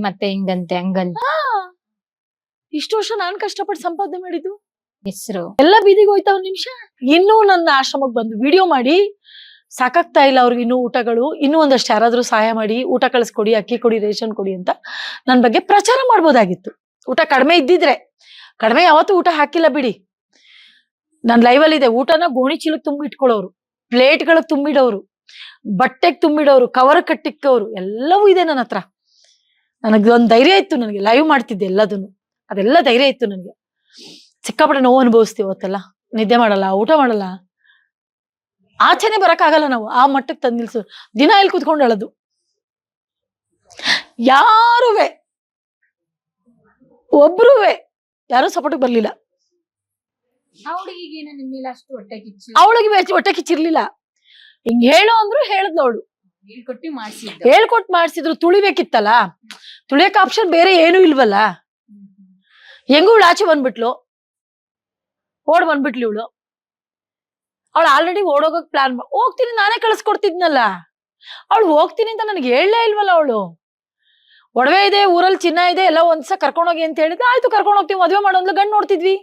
ಮತ್ತೆ ಹಿಂಗಂತೆ ಹಂಗಂತ ಇಷ್ಟು ವರ್ಷ ನಾನ್ ಕಷ್ಟಪಟ್ಟು ಸಂಪಾದನೆ ಮಾಡಿದ್ದು? ಹೆಸರು. ಎಲ್ಲ ಬೀದಿಗೆ ಹೋಯ್ತಾ ಒಂದ್ ನಿಮಿಷ? ಇನ್ನೂ ನನ್ನ ಆಶ್ರಮಕ್ಕೆ ಬಂದು ವಿಡಿಯೋ ಮಾಡಿ. ಸಾಕಾಗ್ತಾ ಇಲ್ಲ ಅವ್ರಿಗೆ ಇನ್ನೂ ಊಟಗಳು. ಇನ್ನೂ ಒಂದಷ್ಟು ಯಾರಾದ್ರೂ ಸಹಾಯ ಮಾಡಿ ಊಟ ಕಳಿಸ್ಕೊಡಿ, ಅಕ್ಕಿ ಕೊಡಿ, ರೇಷನ್ ಕೊಡಿ ಅಂತ ನನ್ನ ಬಗ್ಗೆ ಪ್ರಚಾರ ಮಾಡ್ಬೋದಾಗಿತ್ತು. ಊಟ ಕಡಿಮೆ ಇದ್ದಿದ್ರೆ. ಕಡಿಮೆ ಯಾವತ್ತೂ ಊಟ ಹಾಕಿಲ್ಲ ಬಿಡಿ. ನನ್ನ ಲೈವಲ್ಲಿ ಇದೆ. ಊಟನ ಗೋಣಿ ಚೀಲಕ್ಕೆ ತುಂಬಿ ಇಟ್ಕೊಳ್ಳೋರು, ಪ್ಲೇಟ್ಗಳಿಗೆ ತುಂಬಿಡೋರು, ಬಟ್ಟೆಗೆ ತುಂಬಿಡೋರು ಕವರ್ ಕಟ್ಟಿಕ್ಕವರು, ಎಲ್ಲವೂ ಇದೆ ನನ್ನ ಹತ್ರ. ನನಗೆ ಒಂದು ಧೈರ್ಯ ಇತ್ತು ನನಗೆ. ಲೈವ್ ಮಾಡ್ತಿದ್ದೆ ಎಲ್ಲದನ್ನು. ಅದೆಲ್ಲ ಧೈರ್ಯ ಇತ್ತು ನನಗೆ. ಸಿಕ್ಕಾಪಟ್ಟೆ ನೋವು ಅನುಭವಿಸ್ತೀವಿ ಅವತ್ತೆಲ್ಲ. ನಿದ್ದೆ ಮಾಡಲ್ಲ, ಊಟ ಮಾಡಲ್ಲ. ಆಚೆನೆ ಬರಕ್ಕಾಗಲ್ಲ ನಾವು. ಆ ಮಟ್ಟಕ್ಕೆ ತಂದು ನಿಲ್ಸು. ದಿನ ಇಲ್ಲಿ ಕುತ್ಕೊಂಡು ಅಳದು. ಯಾರುವೆ? ಒಬ್ರುವೆ? ಯಾರು ಸಪೋರ್ಟ್ ಬರ್ಲಿಲ್ಲ. ಅವಳಿಗೆ ಹೊಟ್ಟೆ ಕಿಚ್ಚಿರ್ಲಿಲ್ಲ. ಹಿಂಗ್ ಹೇಳು ಅಂದ್ರು ಹೇಳದ್ ಅವಳು. ಹೇಳ್ಕೊಟ್ ಮಾಡ್ಸಿದ್ರು ತುಳಿಬೇಕಿತ್ತಲ್ಲ? ತುಳಿಯಕ್ ಆಪ್ಷನ್ ಬೇರೆ ಏನು ಇಲ್ವಲ್ಲ? ಹೆಂಗು ಇವಳು ಆಚೆ ಬಂದ್ಬಿಟ್ಲು? ಓಡ್ ಬಂದ್ಬಿಟ್ಲಿ ಇವಳು. ಅವಳು ಆಲ್ರೆಡಿ ಓಡೋಗಕ್ ಪ್ಲಾನ್ ಹೋಗ್ತೀನಿ, ನಾನೇ ಕಳಿಸ್ಕೊಡ್ತಿದ್ನಲ್ಲ. ಅವಳು ಹೋಗ್ತೀನಿ ಅಂತ ನನಗೆ ಹೇಳಲೇ ಇಲ್ವಲ್ಲ ಅವಳು. ಒಡವೆ ಇದೆ, ಊರಲ್ಲಿ ಚಿನ್ನ ಇದೆ, ಎಲ್ಲ ಒಂದ್ಸ ಕರ್ಕೊಂಡೋಗಿ ಅಂತ ಹೇಳಿದ್ರೆ ಆಯ್ತು, ಕರ್ಕೊಂಡು ಹೋಗ್ತೀವಿ, ಮದ್ವೆ ಮಾಡೋದ್ಲು ಗಂಡು ನೋಡ್ತಿದ್ವಿ.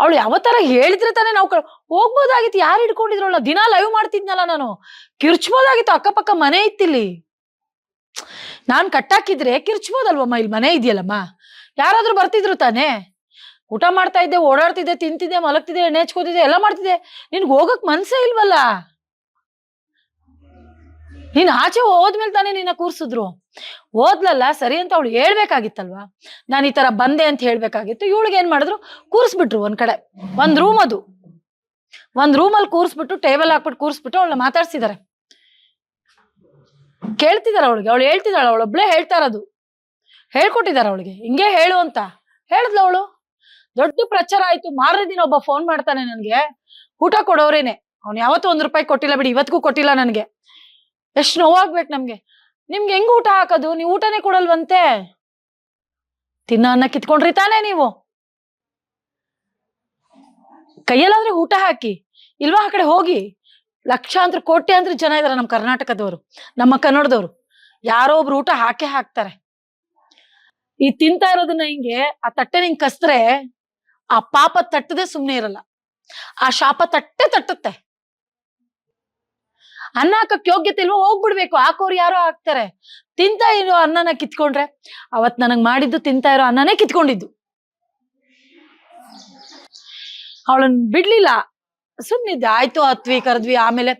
ಅವಳು ಯಾವ ತರ ಹೇಳಿದ್ರೆ ತಾನೇ ನಾವು ಹೋಗ್ಬೋದಾಗಿತ್ತು, ಯಾರು ಹಿಡ್ಕೊಂಡಿದ್ರಲ್ಲ ದಿನ ಲೈವ್ ಮಾಡ್ತಿದ್ನಲ್ಲ ನಾನು. ಕಿರ್ಚ್ಬೋದಾಗಿತ್ತು, ಅಕ್ಕಪಕ್ಕ ಮನೆ ಇತ್ತಿಲ್ಲಿ. ನಾನ್ ಕಟ್ಟಾಕಿದ್ರೆ ಕಿರ್ಚ್ಬೋದಲ್ವಮ್ಮ, ಇಲ್ಲಿ ಮನೆ ಇದೆಯಲ್ಲಮ್ಮ? ಯಾರಾದ್ರೂ ಬರ್ತಿದ್ರು ತಾನೇ? ಊಟ ಮಾಡ್ತಾ ಇದ್ದೆ, ಓಡಾಡ್ತಿದ್ದೆ, ತಿಂತಿದ್ದೆ, ಮಲಗ್ತಿದ್ದೆ ಎಣ್ಣೆ ಹಚ್ಕೋತಿದ್ದೆ ಎಲ್ಲ ಮಾಡ್ತಿದ್ದೆ. ನಿನ್ಗೆ ಹೋಗಕ್ ಮನ್ಸೇ ಇಲ್ವಲ್ಲ? ನೀನ್ ಆಚೆ ಹೋದ್ಮೇಲೆ ತಾನೇ ನಿನ್ನ ಕೂರ್ಸಿದ್ರು. ಓದ್ಲಲ್ಲ ಸರಿ ಅಂತ ಅವಳು ಹೇಳ್ಬೇಕಾಗಿತ್ತಲ್ವಾ? ನಾನು ಈ ತರ ಬಂದೆ ಅಂತ ಹೇಳ್ಬೇಕಾಗಿತ್ತು. ಇವಳಿಗೆ ಏನ್ ಮಾಡಿದ್ರು? ಕೂರಿಸ್ಬಿಟ್ರು ಒಂದ್ ಕಡೆ. ಒಂದ್ ರೂಮ್ ಅದು. ಒಂದ್ ರೂಮಲ್ಲಿ ಕೂರಿಸ್ಬಿಟ್ಟು, ಟೇಬಲ್ ಹಾಕ್ಬಿಟ್ಟು ಕೂರಿಸ್ಬಿಟ್ಟು ಅವಳನ್ನ ಮಾತಾಡ್ಸಿದಾರೆ. ಕೇಳ್ತಿದಾರ ಅವಳಿಗೆ. ಅವಳು ಹೇಳ್ತಿದ್ದಾಳೆ ಅವಳೊಬ್ಳೆ ಹೇಳ್ತಾ ಇರೋದು. ಹೇಳ್ಕೊಟ್ಟಿದ್ದಾರೆ ಅವಳಿಗೆ. ಹಿಂಗೆ ಹೇಳು ಅಂತ. ಹೇಳಿದ್ಲ ಅವಳು. ದೊಡ್ಡ ಪ್ರಚಾರ ಆಯ್ತು. ಮಾರನೇ ದಿನ ಒಬ್ಬ ಫೋನ್ ಮಾಡ್ತಾನೆ ನನ್ಗೆ. ಊಟ ಕೊಡೋರೇನೆ. ಅವ್ನು ಯಾವತ್ತೂ ಒಂದ್ ರೂಪಾಯಿ ಕೊಟ್ಟಿಲ್ಲ ಬಿಡಿ ಇವತ್ತಿಗೂ ಕೊಟ್ಟಿಲ್ಲ ನನ್ಗೆ. ಎಷ್ಟ್ ನೋವಾಗ್ಬೇಕು ನಮ್ಗೆ. ನಿಮ್ಗೆ ಹೆಂಗ್ ಊಟ ಹಾಕೋದು? ನೀವು ಊಟನೇ ಕೊಡಲ್ವಂತೆ. ತಿನ್ನ ಅನ್ನ ಕಿತ್ಕೊಂಡ್ರಿ ತಾನೇ ನೀವು. ಕೈಯಲ್ಲಾದ್ರೆ ಊಟ ಹಾಕಿ. ಇಲ್ವಾ ಆ ಕಡೆ ಹೋಗಿ? ಲಕ್ಷಾಂತರ ಅಂದ್ರೆ ಜನ ಇದಾರೆ ನಮ್ಮ ಕರ್ನಾಟಕದವರು, ನಮ್ಮ ಕನ್ನಡದವರು. ಯಾರೋ ಒಬ್ರು ಊಟ ಹಾಕೇ ಹಾಕ್ತಾರೆ. ಈ ತಿಂತಾ ಇರೋದನ್ನ ಹಿಂಗೆ ಆ ತಟ್ಟೆ ನಿಂಗೆ ಕಸ್ದ್ರೆ ಆ ಪಾಪ ತಟ್ಟದೆ ಸುಮ್ನೆ ಇರಲ್ಲ. ಆ ಶಾಪ ತಟ್ಟೆ ತಟ್ಟುತ್ತೆ. ಅನ್ನ ಹಾಕಕ್ ಯೋಗ್ಯತೆ ಇಲ್ವೋ ಹೋಗ್ಬಿಡ್ಬೇಕು. ಹಾಕೋರು ಯಾರೋ ಹಾಕ್ತಾರೆ. ತಿಂತಾ ಇರೋ ಅನ್ನನ ಕಿತ್ಕೊಂಡ್ರೆ, ಅವತ್ ನನಗ್ ಮಾಡಿದ್ದು ತಿಂತಾ ಇರೋ ಅನ್ನನೇ ಕಿತ್ಕೊಂಡಿದ್ದು. ಅವಳನ್ ಬಿಡ್ಲಿಲ್ಲ. ಸುಮ್ನಿದ್ದೆ. ಆಯ್ತು ಹತ್ವಿ ಕರೆದ್ವಿ. ಆಮೇಲೆ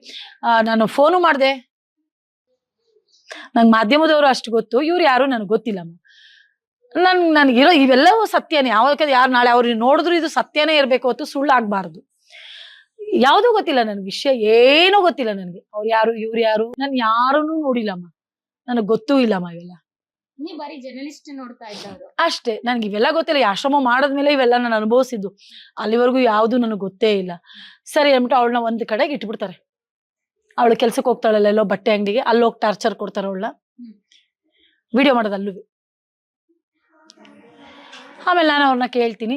ನಾನು ಫೋನು ಮಾಡ್ದೆ. ನಂಗೆ ಮಾಧ್ಯಮದವರು ಅಷ್ಟು ಗೊತ್ತು. ಇವ್ರು ಯಾರು ನನಗೆ ಗೊತ್ತಿಲ್ಲಮ್ಮ. ನನ್ ನನಗಿರೋ ಇವೆಲ್ಲವೂ ಸತ್ಯನೇ. ಯಾವಾಗ ಯಾರು ನಾಳೆ ಅವ್ರಿಗೆ ನೋಡಿದ್ರು ಇದು ಸತ್ಯನೇ ಇರಬೇಕು ಹೊತ್ತು ಸುಳ್ಳು ಆಗ್ಬಾರ್ದು. ಯಾವುದೂ ಗೊತ್ತಿಲ್ಲ ನನ್ಗೆ ವಿಷಯ ಏನೂ ಗೊತ್ತಿಲ್ಲ ನನಗೆ. ಅವ್ರು ಯಾರು ಇವ್ರು ಯಾರು ನಾನು ಯಾರನ್ನೂ ನೋಡಿಲ್ಲಮ್ಮ. ನನಗೆ ಗೊತ್ತೂ ಇಲ್ಲಮ್ಮ ಇವೆಲ್ಲ. ನೀವ್ ಬರೀ ಜರ್ನಲಿಸ್ಟ್ ನೋಡ್ತಾ ಇದ್ದವ್ರು. ಅಷ್ಟೇ ನನ್ಗೆ ಇವೆಲ್ಲ ಗೊತ್ತಿಲ್ಲ. ಈ ಆಶ್ರಮ ಮಾಡಿದ್ಮೇಲೆ ಇವೆಲ್ಲ ನಾನು ಅನುಭವಿಸಿದ್ದು. ಅಲ್ಲಿವರೆಗೂ ಯಾವುದು ನನಗೆ ಗೊತ್ತೇ ಇಲ್ಲ. ಸರಿ ಅಂದ್ಬಿಟ್ಟು ಅವಳನ್ನ ಒಂದ್ ಕಡೆಗೆ ಇಟ್ಬಿಡ್ತಾರೆ. ಅವಳು ಕೆಲ್ಸಕ್ಕೆ ಹೋಗ್ತಾಳಲ್ಲ ಎಲ್ಲೋ ಬಟ್ಟೆ ಅಂಗಡಿಗೆ ಅಲ್ಲಿ ಹೋಗಿ ಟಾರ್ಚರ್ ಕೊಡ್ತಾರೆ ಅವಳನ್ನ. ವಿಡಿಯೋ ಮಾಡೋದು ಅಲ್ಲೂ. ಆಮೇಲೆ ನಾನು ಅವ್ರನ್ನ ಕೇಳ್ತೀನಿ.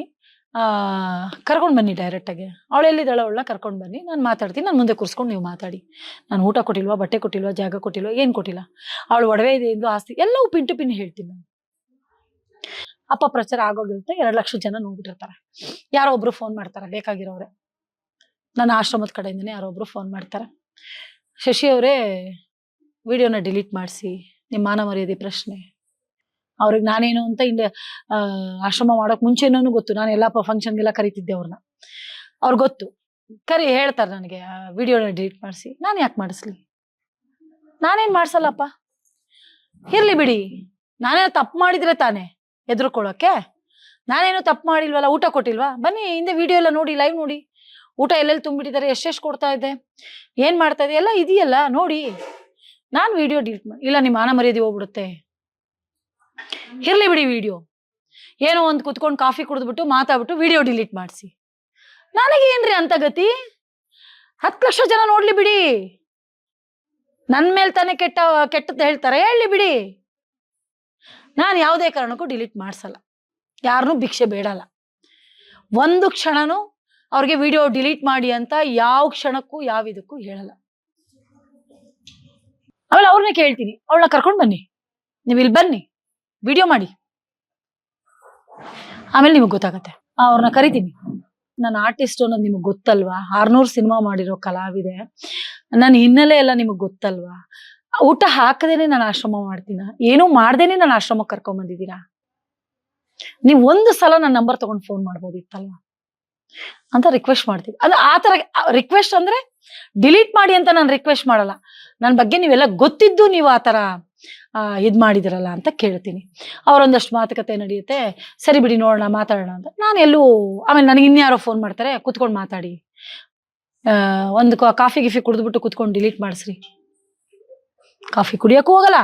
ಕರ್ಕೊಂಡು ಬನ್ನಿ ಡೈರೆಕ್ಟಾಗಿ ಅವಳು ಎಲ್ಲಿದ್ದಾಳೆ ಅವಳನ್ನ ಕರ್ಕೊಂಡು ಬನ್ನಿ. ನಾನು ಮಾತಾಡ್ತೀನಿ. ನಾನು ಮುಂದೆ ಕೂರಿಸ್ಕೊಂಡು ನೀವು ಮಾತಾಡಿ. ನಾನು ಊಟ ಕೊಟ್ಟಿಲ್ವಾ? ಬಟ್ಟೆ ಕೊಟ್ಟಿಲ್ವಾ? ಜಾಗ ಕೊಟ್ಟಿಲ್ವಾ? ಏನು ಕೊಟ್ಟಿಲ್ಲ? ಅವಳು ಒಡವೆ ಇದೆ ಎಂದು ಆಸ್ತಿ, ಎಲ್ಲವೂ ಪಿನ್ ಟು ಪಿನ್ ಹೇಳ್ತೀನಿ ನಾನು. ಅಪ್ಪ ಪ್ರಚಾರ ಆಗೋಗಿರುತ್ತೆ. ಎರಡು ಲಕ್ಷ ಜನ ನೋಡ್ಬಿಟ್ಟಿರ್ತಾರೆ. ಯಾರೋ ಒಬ್ರು ಫೋನ್ ಮಾಡ್ತಾರೆ. ಬೇಕಾಗಿರೋರೆ. ನನ್ನ ಆಶ್ರಮದ ಕಡೆಯಿಂದನೇ ಯಾರೋ ಒಬ್ರು ಫೋನ್ ಮಾಡ್ತಾರೆ. ಶಶಿ ಅವರೇ ವಿಡಿಯೋನ ಡಿಲೀಟ್ ಮಾಡಿಸಿ. ನಿಮ್ಮ ಮಾನ ಮರ್ಯಾದೆ ಪ್ರಶ್ನೆ. ಅವ್ರಿಗೆ ನಾನೇನು ಅಂತ ಇಂದ ಆಶ್ರಮ ಮಾಡೋಕ್ ಮುಂಚೆನೂ ಗೊತ್ತು. ನಾನು ಎಲ್ಲ ಫಂಕ್ಷನ್ಗೆಲ್ಲ ಕರಿತಿದ್ದೆ ಅವ್ರನ್ನ ಅವ್ರು ಗೊತ್ತು. ಕರಿ, ಹೇಳ್ತಾರೆ ನನಗೆ ವಿಡಿಯೋನ ಡಿಲೀಟ್ ಮಾಡಿಸಿ. ನಾನು ಯಾಕೆ ಮಾಡಿಸ್ಲಿ? ನಾನೇನ್ ಮಾಡ್ಸಲ್ಲಪ್ಪ? ಇರ್ಲಿ ಬಿಡಿ. ನಾನೇನು ತಪ್ಪು ಮಾಡಿದ್ರೆ ತಾನೇ ಎದುರುಕೊಳ್ಳೋಕೆ? ನಾನೇನು ತಪ್ಪು ಮಾಡಿಲ್ವಲ್ಲ, ಊಟ ಕೊಟ್ಟಿಲ್ವಾ? ಬನ್ನಿ, ಹಿಂದೆ ವಿಡಿಯೋ ಎಲ್ಲ ನೋಡಿ ಲೈವ್ ನೋಡಿ. ಊಟ ಎಲ್ಲೆಲ್ಲಿ ತುಂಬಿಟ್ಟಿದ್ದಾರೆ, ಎಷ್ಟೆಷ್ಟು ಕೊಡ್ತಾ ಇದ್ದೆ ಏನು ಮಾಡ್ತಾ ಇದೆ, ಎಲ್ಲ ಇದೆಯಲ್ಲ, ನೋಡಿ. ನಾನು ವಿಡಿಯೋ ಡಿಲೀಟ್ ಮಾಡಿ ಇಲ್ಲ, ನಿಮ್ಮ ಮಾನ ಮರ್ಯಾದೆ ಹೋಗ್ಬಿಡುತ್ತೆ. ಇರ್ಲಿ ಬಿಡಿ ವಿಡಿಯೋ ಏನೋ ಒಂದು ಕುತ್ಕೊಂಡು ಕಾಫಿ ಕುಡಿದ್ಬಿಟ್ಟು ಮಾತಾಡ್ಬಿಟ್ಟು ವಿಡಿಯೋ ಡಿಲೀಟ್ ಮಾಡಿಸಿ. ನನಗೆ ಏನ್ರಿ ಅಂತ ಗತಿ? ಹತ್ತು ಲಕ್ಷ ಜನ ನೋಡ್ಲಿ ಬಿಡಿ. ನನ್ ಮೇಲೆ ತಾನೇ ಕೆಟ್ಟ ಕೆಟ್ಟದ್ದು ಹೇಳ್ತಾರೆ. ಹೇಳಿ ಬಿಡಿ. ನಾನು ಯಾವುದೇ ಕಾರಣಕ್ಕೂ ಡಿಲೀಟ್ ಮಾಡ್ಸಲ್ಲ. ಯಾರನ್ನೂ ಭಿಕ್ಷೆ ಬೇಡಲ್ಲ. ಒಂದು ಕ್ಷಣನೂ ಅವ್ರಿಗೆ ವಿಡಿಯೋ ಡಿಲೀಟ್ ಮಾಡಿ ಅಂತ ಯಾವ ಕ್ಷಣಕ್ಕೂ, ಯಾವ ಇದಕ್ಕೂ ಹೇಳಲ್ಲ. ಆಮೇಲೆ ಅವ್ರನ್ನೇ ಕೇಳ್ತೀನಿ. ಅವಳನ್ನ ಕರ್ಕೊಂಡು ಬನ್ನಿ. ನೀವು ಇಲ್ಲಿ ಬನ್ನಿ. ವಿಡಿಯೋ ಮಾಡಿ. ಆಮೇಲೆ ನಿಮಗೆ ಗೊತ್ತಾಗತ್ತೆ. ಅವ್ರನ್ನ ಕರಿತೀನಿ. ನಾನು ಆರ್ಟಿಸ್ಟ್ ಅನ್ನೋದು ನಿಮಗೆ ಗೊತ್ತಲ್ವಾ? ಆರ್ನೂರು ಸಿನಿಮಾ ಮಾಡಿರೋ ಕಲಾವಿದೆ. ನನ್ನ ಹಿನ್ನೆಲೆ ಎಲ್ಲ ನಿಮಗೆ ಗೊತ್ತಲ್ವಾ? ಊಟ ಹಾಕದೇನೆ ನಾನು ಆಶ್ರಮ ಮಾಡ್ತೀನ? ಏನೂ ಮಾಡ್ದೇನೆ ನಾನು ಆಶ್ರಮ ಕರ್ಕೊಂಡ್ ಬಂದಿದ್ದೀರಾ? ನೀವು ಒಂದು ಸಲ ನನ್ನ ನಂಬರ್ ತಗೊಂಡು ಫೋನ್ ಮಾಡ್ಬೋದಿತ್ತಲ್ವಾ ಅಂತ ರಿಕ್ವೆಸ್ಟ್ ಮಾಡ್ತೀವಿ. ಅದು ಆ ತರ ರಿಕ್ವೆಸ್ಟ್ ಅಂದ್ರೆ ಡಿಲೀಟ್ ಮಾಡಿ ಅಂತ ನಾನು ರಿಕ್ವೆಸ್ಟ್ ಮಾಡಲ್ಲ. ನನ್ನ ಬಗ್ಗೆ ನೀವೆಲ್ಲ ಗೊತ್ತಿದ್ದು ನೀವು ಆ ಆ, ಇದ್ ಮಾಡಿದಿರಲ್ಲ ಅಂತ ಕೇಳ್ತೀನಿ. ಅವರೊಂದಷ್ಟು ಮಾತುಕತೆ ನಡೆಯುತ್ತೆ. ಸರಿ ಬಿಡಿ, ನೋಡೋಣ, ಮಾತಾಡೋಣ ಅಂತ. ನಾನು ಎಲ್ಲೂ, ಆಮೇಲೆ ನನಗೆ ಇನ್ಯಾರೋ ಫೋನ್ ಮಾಡ್ತಾರೆ, ಕುತ್ಕೊಂಡು ಮಾತಾಡಿ. ಒಂದು ಕಾಫಿ ಗಿಫಿ ಕುಡಿದ್ಬಿಟ್ಟು ಕುತ್ಕೊಂಡು ಡಿಲೀಟ್ ಮಾಡಿಸ್ರಿ. ಕಾಫಿ ಕುಡಿಯೋಕ್ಕೂ ಹೋಗಲ್ಲ.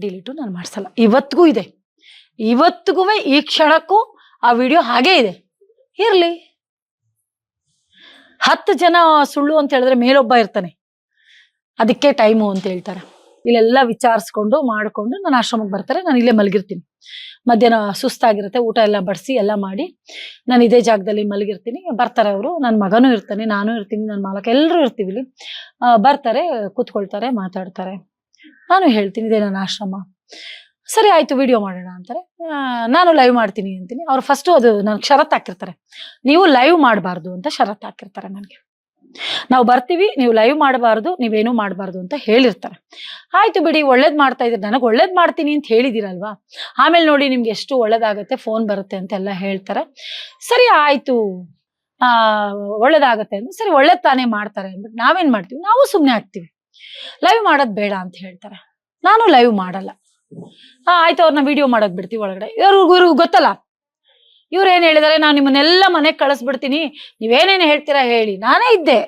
ಡಿಲೀಟು ನಾನು ಮಾಡಿಸಲ್ಲ. ಇವತ್ತಿಗೂ ಇದೆ. ಇವತ್ತಿಗೂ ಈ ಕ್ಷಣಕ್ಕೂ ಆ ವಿಡಿಯೋ ಹಾಗೇ ಇದೆ. ಇರಲಿ. ಹತ್ತು ಜನ ಸುಳ್ಳು ಅಂತ ಹೇಳಿದ್ರೆ ಮೇಲೊಬ್ಬ ಇರ್ತಾನೆ. ಅದಕ್ಕೆ ಟೈಮು ಅಂತ ಹೇಳ್ತಾರೆ. ಇಲ್ಲೆಲ್ಲ ವಿಚಾರಿಸ್ಕೊಂಡು ಮಾಡಿಕೊಂಡು ನಾನು ಆಶ್ರಮಕ್ಕೆ ಬರ್ತಾರೆ, ನಾನು ಇಲ್ಲೇ ಮಲಗಿರ್ತೀನಿ. ಮಧ್ಯಾಹ್ನ ಸುಸ್ತಾಗಿರುತ್ತೆ, ಊಟ ಎಲ್ಲ ಬಡಿಸಿ ಎಲ್ಲ ಮಾಡಿ ನಾನು ಇದೇ ಜಾಗದಲ್ಲಿ ಮಲಗಿರ್ತೀನಿ. ಬರ್ತಾರೆ ಅವರು ನನ್ನ ಮಗನೂ ಇರ್ತಾನೆ, ನಾನು ಇರ್ತೀನಿ ನನ್ನ ಮಾಲಕ ಎಲ್ಲರೂ ಇರ್ತೀವಿ ಇಲ್ಲಿ. ಬರ್ತಾರೆ, ಕೂತ್ಕೊಳ್ತಾರೆ, ಮಾತಾಡ್ತಾರೆ. ನಾನು ಹೇಳ್ತೀನಿ, ಇದೇ ನನ್ನ ಆಶ್ರಮ. ಸರಿ ಆಯ್ತು, ವಿಡಿಯೋ ಮಾಡೋಣ ಅಂತಾರೆ. ನಾನು ಲೈವ್ ಮಾಡ್ತೀನಿ ಅಂತೀನಿ. ಅವ್ರು ಫಸ್ಟು ಅದು ನನ್ಗೆ ಷರತ್ತು ಹಾಕಿರ್ತಾರೆ. ನೀವು ಲೈವ್ ಮಾಡಬಾರ್ದು ಅಂತ ಷರತ್ತು ಹಾಕಿರ್ತಾರೆ ನನಗೆ. ನಾವು ಬರ್ತೀವಿ, ನೀವು ಲೈವ್ ಮಾಡಬಾರ್ದು, ನೀವೇನು ಮಾಡಬಾರ್ದು ಅಂತ ಹೇಳಿರ್ತಾರೆ. ಆಯ್ತು ಬಿಡಿ, ಒಳ್ಳೇದ್ ಮಾಡ್ತಾ ಇದ್ರೆ ನನಗೆ ಒಳ್ಳೇದ್ ಮಾಡ್ತೀನಿ ಅಂತ ಹೇಳಿದಿರಲ್ವಾ ಆಮೇಲೆ ನೋಡಿ ನಿಮ್ಗೆ ಎಷ್ಟು ಒಳ್ಳೇದಾಗತ್ತೆ ಫೋನ್ ಬರುತ್ತೆ ಅಂತ ಎಲ್ಲ ಹೇಳ್ತಾರೆ. ಸರಿ, ಆಯ್ತು. ಆ, ಒಳ್ಳೇದಾಗತ್ತೆ ಅಂದ್ರೆ ಸರಿ, ಒಳ್ಳೇದ್ ತಾನೇ ಮಾಡ್ತಾರೆ ಅಂದ್ಬಿಟ್ಟು ನಾವೇನ್ ಮಾಡ್ತೀವಿ? ನಾವು ಸುಮ್ಮನೆ ಆಗ್ತೀವಿ. ಲೈವ್ ಮಾಡೋದ್ ಬೇಡ ಅಂತ ಹೇಳ್ತಾರೆ. ನಾನು ಲೈವ್ ಮಾಡಲ್ಲ. ಆಯ್ತು ಅವ್ರನ್ನ ವಿಡಿಯೋ ಮಾಡೋದ್ ಬಿಡ್ತೀವಿ ಒಳಗಡೆ. ಇವ್ರಿಗೂ ಗೊತ್ತಲ್ಲ? ಇವ್ರು ಏನ್ ಹೇಳಿದಾರೆ? ನಾನು ನಿಮ್ಮನ್ನೆಲ್ಲ ಮನೆಗೆ ಕಳಿಸ್ಬಿಡ್ತೀನಿ. ನೀವೇನೇನು ಹೇಳ್ತೀರಾ ಹೇಳಿ. ನಾನೇ ಇದ್ದೆ.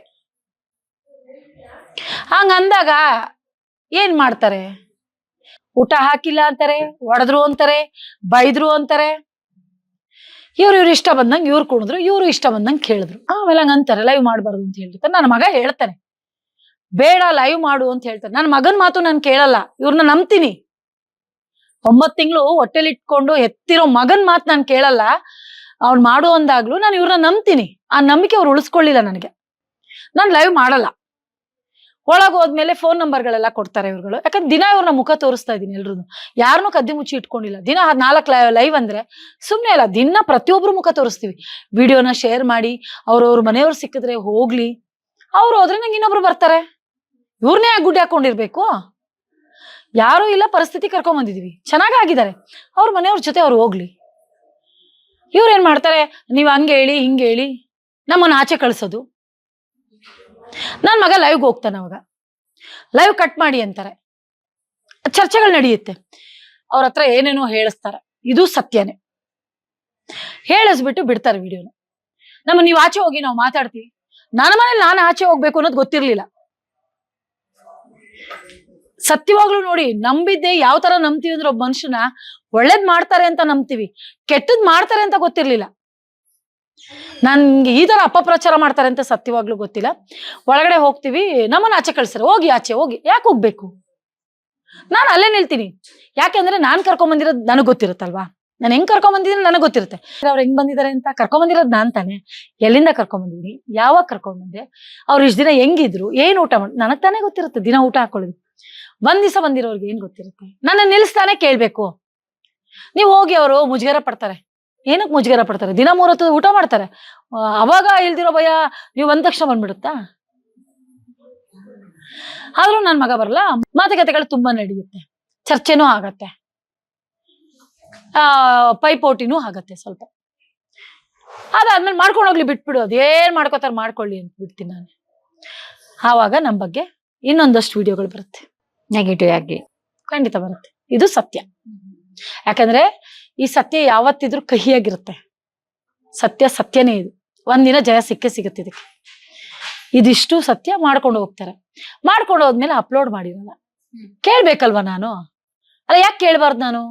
ಹಂಗ ಅಂದಾಗ ಏನ್ ಮಾಡ್ತಾರೆ? ಊಟ ಹಾಕಿಲ್ಲ ಅಂತಾರೆ, ಒಡೆದ್ರು ಅಂತಾರೆ, ಬೈದ್ರು ಅಂತಾರೆ. ಇವ್ರು ಇವ್ರು ಇಷ್ಟ ಬಂದಂಗೆ ಇವ್ರು ಕುಡಿದ್ರು ಇವ್ರು ಇಷ್ಟ ಬಂದಂಗೆ ಕೇಳಿದ್ರು. ಆಮೇಲೆ ಹಂಗ ಅಂತಾರೆ, ಲೈವ್ ಮಾಡಬಾರ್ದು ಅಂತ ಹೇಳ್ತಾರೆ ನನ್ನ ಮಗ ಹೇಳ್ತಾನೆ. ಬೇಡ, ಲೈವ್ ಮಾಡು ಅಂತ ಹೇಳ್ತಾರೆ ನನ್ನ ಮಗನ ಮಾತು ನಾನು ಕೇಳಲ್ಲ. ಇವ್ರನ್ನ ನಂಬ್ತೀನಿ. ಒಂಬತ್ ತಿಂಗಳು ಹೊಟ್ಟೆಲಿ ಇಟ್ಕೊಂಡು ಎತ್ತಿರೋ ಮಗನ್ ಮಾತು ನಾನು ಕೇಳಲ್ಲ. ಅವ್ನು ಮಾಡೋ ಅಂದಾಗ್ಲೂ ನಾನು ಇವ್ರನ್ನ ನಂಬ್ತೀನಿ. ಆ ನಂಬಿಕೆ ಅವ್ರು ಉಳಿಸ್ಕೊಳ್ಳಿಲ್ಲ ನನಗೆ. ನಾನು ಲೈವ್ ಮಾಡಲ್ಲ. ಒಳಗೆ ಹೋದ್ಮೇಲೆ ಫೋನ್ ನಂಬರ್ಗಳೆಲ್ಲ ಕೊಡ್ತಾರೆ ಇವ್ರುಗಳು. ಯಾಕಂದ್ರೆ ದಿನ ಇವ್ರನ್ನ ಮುಖ ತೋರಿಸ್ತಾ ಇದೀನಿ ಎಲ್ರು ಯಾರನ್ನೂ ಕದ್ದಿ ಮುಚ್ಚಿ ಇಟ್ಕೊಂಡಿಲ್ಲ. ದಿನ ನಾಲ್ಕು ಲೈವ್ ಅಂದ್ರೆ ಸುಮ್ಮನೆ ಅಲ್ಲ, ದಿನ ಪ್ರತಿಯೊಬ್ರು ಮುಖ ತೋರಿಸ್ತೀವಿ. ವಿಡಿಯೋನ ಶೇರ್ ಮಾಡಿ, ಅವ್ರವ್ರ ಮನೆಯವ್ರು ಸಿಕ್ಕಿದ್ರೆ ಹೋಗ್ಲಿ. ಅವ್ರು ಹೋದ್ರೆ ನಂಗೆ ಇನ್ನೊಬ್ರು ಬರ್ತಾರೆ. ಇವ್ರನ್ನೇ ಗುಡ್ಡೆ ಹಾಕೊಂಡಿರ್ಬೇಕು. ಯಾರು ಇಲ್ಲ, ಪರಿಸ್ಥಿತಿ ಕರ್ಕೊಂಡ್ ಬಂದಿದೀವಿ. ಚೆನ್ನಾಗಾಗಿದ್ದಾರೆ ಅವ್ರ ಮನೆಯವ್ರ ಜೊತೆ ಅವ್ರು ಹೋಗ್ಲಿ. ಇವ್ರು ಏನ್ ಮಾಡ್ತಾರೆ? ನೀವ್ ಹಂಗೆ ಹೇಳಿ, ಹಿಂಗೆ ಹೇಳಿ. ನಮ್ಮನ್ನ ಆಚೆ ಕಳ್ಸೋದು. ನನ್ ಮಗ ಲೈವ್ಗೆ ಹೋಗ್ತಾನೆ ಅವಾಗ. ಲೈವ್ ಕಟ್ ಮಾಡಿ ಅಂತಾರೆ. ಚರ್ಚೆಗಳು ನಡೆಯುತ್ತೆ. ಅವ್ರ ಹತ್ರ ಏನೇನೋ ಹೇಳಿಸ್ತಾರೆ. ಇದು ಸತ್ಯನೇ. ಹೇಳಿಸ್ಬಿಟ್ಟು ಬಿಡ್ತಾರೆ ವಿಡಿಯೋನ. ನಮ್ಮ ನೀವು ಆಚೆ ಹೋಗಿ ನಾವು ಮಾತಾಡ್ತೀವಿ. ನನ್ನ ಮನೇಲಿ ನಾನು ಆಚೆ ಹೋಗ್ಬೇಕು ಅನ್ನೋದು ಗೊತ್ತಿರ್ಲಿಲ್ಲ. ಸತ್ಯವಾಗ್ಲೂ ನೋಡಿ, ನಂಬಿದ್ದೆ ಯಾವ ತರ ನಂಬ್ತೀವಿ ಅಂದ್ರೆ ಒಬ್ಬ ಮನುಷ್ಯನ ಒಳ್ಳೇದ್ ಮಾಡ್ತಾರೆ ಅಂತ ನಂಬ್ತೀವಿ, ಕೆಟ್ಟದ್ ಮಾಡ್ತಾರೆ ಅಂತ ಗೊತ್ತಿರ್ಲಿಲ್ಲ. ನನ್ಗೆ ಈ ತರ ಅಪಪ್ರಚಾರ ಮಾಡ್ತಾರೆ ಅಂತ ಸತ್ಯವಾಗ್ಲೂ ಗೊತ್ತಿಲ್ಲ. ಒಳಗಡೆ ಹೋಗ್ತೀವಿ, ನಮ್ಮನ್ನ ಆಚೆ ಕಳ್ಸರ ಹೋಗಿ ಆಚೆ, ಹೋಗಿ, ಯಾಕೆ ಹೋಗ್ಬೇಕು? ನಾನು ಅಲ್ಲೇ ನಿಲ್ತೀನಿ. ಯಾಕೆಂದ್ರೆ ನಾನ್ ಕರ್ಕೊಂಡ್ ಬಂದಿರೋದು ನನಗ್ ಗೊತ್ತಿರುತ್ತಲ್ವಾ? ನಾನು ಹೆಂಗ್ ಕರ್ಕೊಂಡ್ ಬಂದಿದ್ದೀನಿ ನನಗ್ ಗೊತ್ತಿರುತ್ತೆ. ಅವ್ರು ಹೆಂಗ್ ಬಂದಿದ್ದಾರೆ ಅಂತ ಕರ್ಕೊಂಡ್ ಬಂದಿರೋದು ನಾನ್ ತಾನೆ. ಎಲ್ಲಿಂದ ಕರ್ಕೊಂಡ್ ಬಂದಿದ್ದೀನಿ ಯಾವಾಗ ಕರ್ಕೊಂಡ್ ಬಂದೆ? ಅವ್ರು ಇಷ್ಟ ದಿನ ಹೆಂಗಿದ್ರು? ಏನ್ ಊಟ ಮಾಡಿ, ನನಗ್ ತಾನೇ ಗೊತ್ತಿರುತ್ತೆ, ದಿನ ಊಟ ಹಾಕೊಳ್ಳೋದು. ಒಂದ್ ದಿವಸ ಬಂದಿರೋರ್ಗೆ ಏನ್ ಗೊತ್ತಿರುತ್ತೆ? ನನ್ನ ನಿಲ್ಸ್ತಾನೆ ಕೇಳ್ಬೇಕು. ನೀವು ಹೋಗಿ ಅವರು ಮುಜುಗರ ಪಡ್ತಾರೆ. ಏನಕ್ಕೆ ಮುಜುಗರ ಪಡ್ತಾರೆ? ದಿನ ಮೂರತ್ತು ಊಟ ಮಾಡ್ತಾರೆ. ಅವಾಗ ಇಲ್ದಿರೋ ಭಯ ನೀವು ಒಂದ್ ತಕ್ಷಣ ಬಂದ್ಬಿಡುತ್ತಾ? ಆದ್ರೂ ನನ್ ಮಗ ಬರಲ್ಲ, ಮಾತುಕತೆಗಳು ತುಂಬಾ ನಡೆಯುತ್ತೆ. ಚರ್ಚೆನೂ ಆಗತ್ತೆ. ಆ, ಪೈಪೋಟಿನೂ ಆಗತ್ತೆ ಸ್ವಲ್ಪ. ಅದಾದ್ಮೇಲೆ ಮಾಡ್ಕೊಂಡು ಹೋಗ್ಲಿ, ಬಿಟ್ಬಿಡು. ಅದೇನ್ ಮಾಡ್ಕೋತಾರ ಮಾಡ್ಕೊಳ್ಳಿ ಅಂತ ಬಿಡ್ತೀನಿ ನಾನು. ಆವಾಗ ನಮ್ ಬಗ್ಗೆ ಇನ್ನೊಂದಷ್ಟು ವಿಡಿಯೋಗಳು ಬರುತ್ತೆ. ನೆಗೆಟಿವ್ ಆಗಿ. ಖಂಡಿತ ಬರುತ್ತೆ. ಇದು ಸತ್ಯ. ಯಾಕಂದ್ರೆ ಈ ಸತ್ಯ ಯಾವತ್ತಿದ್ರೂ ಕಹಿಯಾಗಿರುತ್ತೆ. ಸತ್ಯ ಸತ್ಯನೇ ಇದು. ಒಂದಿನ ಜಯ ಸಿಕ್ಕೇ ಸಿಗುತ್ತೆ ಇದಕ್ಕೆ. ಇದಿಷ್ಟು ಸತ್ಯ ಮಾಡ್ಕೊಂಡು ಹೋಗ್ತಾರೆ. ಮಾಡ್ಕೊಂಡು ಹೋದ್ಮೇಲೆ ಅಪ್ಲೋಡ್ ಮಾಡಿರಲ್ಲ. ಕೇಳ್ಬೇಕಲ್ವ ನಾನು? ಅಲ್ಲ ಯಾಕೆ ಕೇಳ್ಬಾರ್ದು ನಾನು?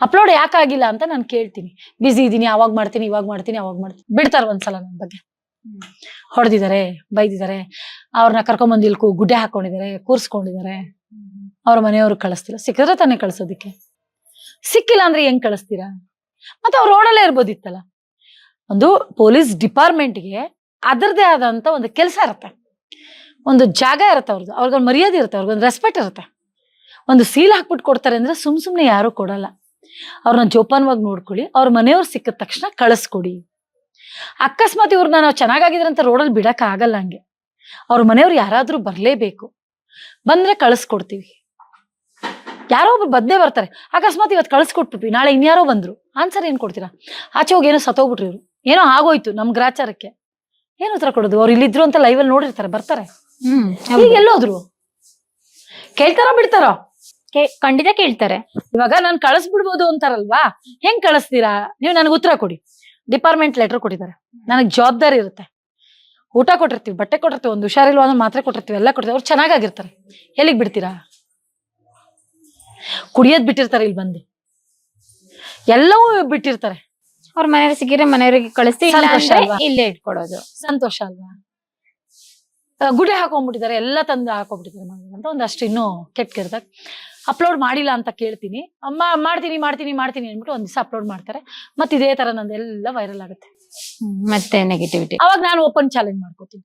ಅಪ್ಲೋಡ್ ಯಾಕಾಗಿಲ್ಲ ಅಂತ ನಾನು ಕೇಳ್ತೀನಿ. ಬಿಸಿ ಇದ್ದೀನಿ ಅವಾಗ ಮಾಡ್ತೀನಿ ಇವಾಗ ಮಾಡ್ತೀನಿ ಅವಾಗ ಮಾಡ್ತೀನಿ. ಬಿಡ್ತಾರೆ ಒಂದ್ಸಲ ನನ್ನ ಬಗ್ಗೆ. ಹೊಡೆದಿದ್ದಾರೆ ಬೈದಿದ್ದಾರೆ ಅವ್ರನ್ನ ಕರ್ಕೊಂಬಂದು ಇಲ್ಲಿ ಗುಡ್ಡೆ ಹಾಕೊಂಡಿದ್ದಾರೆ ಕೂರ್ಸ್ಕೊಂಡಿದ್ದಾರೆ ಅವ್ರ ಮನೆಯವರು ಕಳಿಸ್ತಿಲ್ಲ. ಸಿಕ್ಕಿದ್ರೆ ತಾನೇ ಕಳ್ಸೋದಿಕ್ಕೆ. ಸಿಕ್ಕಿಲ್ಲ ಅಂದ್ರೆ ಹೆಂಗ್ ಕಳಿಸ್ತೀರಾ? ಮತ್ತೆ ಅವ್ರು ರೋಡಲ್ಲೇ ಇರ್ಬೋದಿತ್ತಲ್ಲ. ಒಂದು ಪೊಲೀಸ್ ಡಿಪಾರ್ಟ್ಮೆಂಟ್ಗೆ ಅದರದೇ ಆದಂತ ಒಂದು ಕೆಲಸ ಇರುತ್ತೆ. ಒಂದು ಜಾಗ ಇರುತ್ತೆ ಅವ್ರದ್ದು ಅವ್ರಿಗೊಂದು ಮರ್ಯಾದೆ ಇರುತ್ತೆ, ಅವ್ರಿಗೊಂದು ರೆಸ್ಪೆಕ್ಟ್ ಇರುತ್ತೆ. ಒಂದು ಸೀಲ್ ಹಾಕ್ಬಿಟ್ಟು ಕೊಡ್ತಾರೆ ಅಂದ್ರೆ ಸುಮ್ ಸುಮ್ನೆ ಯಾರು ಕೊಡಲ್ಲ. ಅವ್ರನ್ನ ಜೋಪಾನವಾಗಿ ನೋಡ್ಕೊಳ್ಳಿ, ಅವ್ರ ಮನೆಯವ್ರು ಸಿಕ್ಕಿದ ತಕ್ಷಣ ಕಳಿಸ್ಕೊಡಿ. ಅಕಸ್ಮಾತ್ ಇವ್ರನ್ನ ನಾವು ಚೆನ್ನಾಗಾಗಿದ್ರೆ ಅಂತ ರೋಡಲ್ಲಿ ಬಿಡಕ್ ಆಗಲ್ಲ ಹಂಗೆ. ಅವ್ರ ಮನೆಯವ್ರು ಯಾರಾದ್ರೂ ಬರ್ಲೇಬೇಕು. ಬಂದ್ರೆ ಕಳಿಸ್ಕೊಡ್ತೀವಿ. ಯಾರೋ ಒಬ್ರು ಬದ್ದೇ ಬರ್ತಾರೆ. ಅಕಸ್ಮಾತ್ ಇವತ್ತು ಕಳಿಸ್ಕೊಟ್ಬಿಟ್ವಿ ನಾಳೆ ಇನ್ಯಾರೋ ಬಂದ್ರು. ಆನ್ಸರ್ ಏನ್ ಕೊಡ್ತೀರಾ? ಆಚೆ ಹೋಗಿ ಏನೋ ಸತ್ತೋಗ್ಬಿಟ್ರಿ ಇವ್ರು. ಏನೋ ಆಗೋಯ್ತು ನಮ್ ಗ್ರಾಚಾರಕ್ಕೆ. ಏನು ಉತ್ತರ ಕೊಡೋದು? ಅವ್ರು ಇಲ್ಲಿದ್ರು ಅಂತ ಲೈವಲ್ಲಿ ನೋಡಿರ್ತಾರೆ ಬರ್ತಾರೆ. ಹ್ಮ್ ಈಗ ಎಲ್ಲೋದ್ರು? ಕೇಳ್ತಾರ ಬಿಡ್ತಾರೋ? ಖಂಡಿತ ಕೇಳ್ತಾರೆ. ಇವಾಗ ನಾನು ಕಳಿಸ್ಬಿಡ್ಬೋದು ಅಂತಾರಲ್ವಾ? ಹೆಂಗ್ ಕಳಿಸ್ತೀರಾ? ನೀವು ನನಗೆ ಉತ್ತರ ಕೊಡಿ. ಡಿಪಾರ್ಟ್ಮೆಂಟ್ ಲೆಟರ್ ಕೊಟ್ಟಿದ್ದಾರೆ. ನನಗೆ ಜವಾಬ್ದಾರಿ ಇರುತ್ತೆ. ಊಟ ಕೊಟ್ಟಿರ್ತೀವಿ ಬಟ್ಟೆ ಕೊಟ್ಟಿರ್ತೀವಿ ಒಂದು ಹುಷಾರಿಲ್ವ ಅಂದ್ರೆ ಮಾತ್ರೆ ಕೊಟ್ಟಿರ್ತೀವಿ ಎಲ್ಲ ಕೊಟ್ಟಿರ್ತೀವಿ ಅವ್ರು ಚೆನ್ನಾಗಾಗಿರ್ತಾರೆ. ಎಲ್ಲಿಗೆ ಬಿಡ್ತೀರಾ? ಕುಡಿಯೋದ್ ಬಿಟ್ಟಿರ್ತಾರೆ ಇಲ್ಲಿ ಬಂದು. ಎಲ್ಲವೂ ಬಿಟ್ಟಿರ್ತಾರೆ. ಅವ್ರ ಮನೆಯವ್ರಿಗೆ ಸಿಕ್ಕಿದ್ರೆ ಮನೆಯವ್ರಿಗೆ ಕಳಿಸಿ ಇಲ್ಲ ಸಂತೋಷ ಅಂದ್ರೆ ಅಲ್ವಾ? ಇಲ್ಲೇ ಇಟ್ಕೊಡೋದು. ಸಂತೋಷ ಅಲ್ವಾ? ಆ, ಗುಡಿ ಹಾಕೊಂಡ್ಬಿಟ್ಟಿದ್ದಾರೆ ಎಲ್ಲ ತಂದು ಹಾಕೊಂಡ್ಬಿಟ್ಟಿದ್ದಾರೆ ಮನೆಗೆ ಅಂತ ಒಂದಷ್ಟು ಇನ್ನೂ ಕೆಟ್ಕಿರ್ದಾಗ ಅಪ್ಲೋಡ್ ಮಾಡಿಲ್ಲ ಅಂತ ಕೇಳ್ತೀನಿ. ಅಮ್ಮ ಮಾಡ್ತೀನಿ ಮಾಡ್ತೀನಿ ಮಾಡ್ತೀನಿ ಅಂದ್ಬಿಟ್ಟು ಒಂದ್ ದಿವಸ ಅಪ್ಲೋಡ್ ಮಾಡ್ತಾರೆ. ಮತ್ತೆ ಇದೇ ತರ ನಂದೆಲ್ಲ ವೈರಲ್ ಆಗುತ್ತೆ. ಮತ್ತೆ ನೆಗೆಟಿವಿಟಿ ಅವಾಗ ನಾನು ಓಪನ್ ಚಾಲೆಂಜ್ ಮಾಡ್ಕೋತೀನಿ.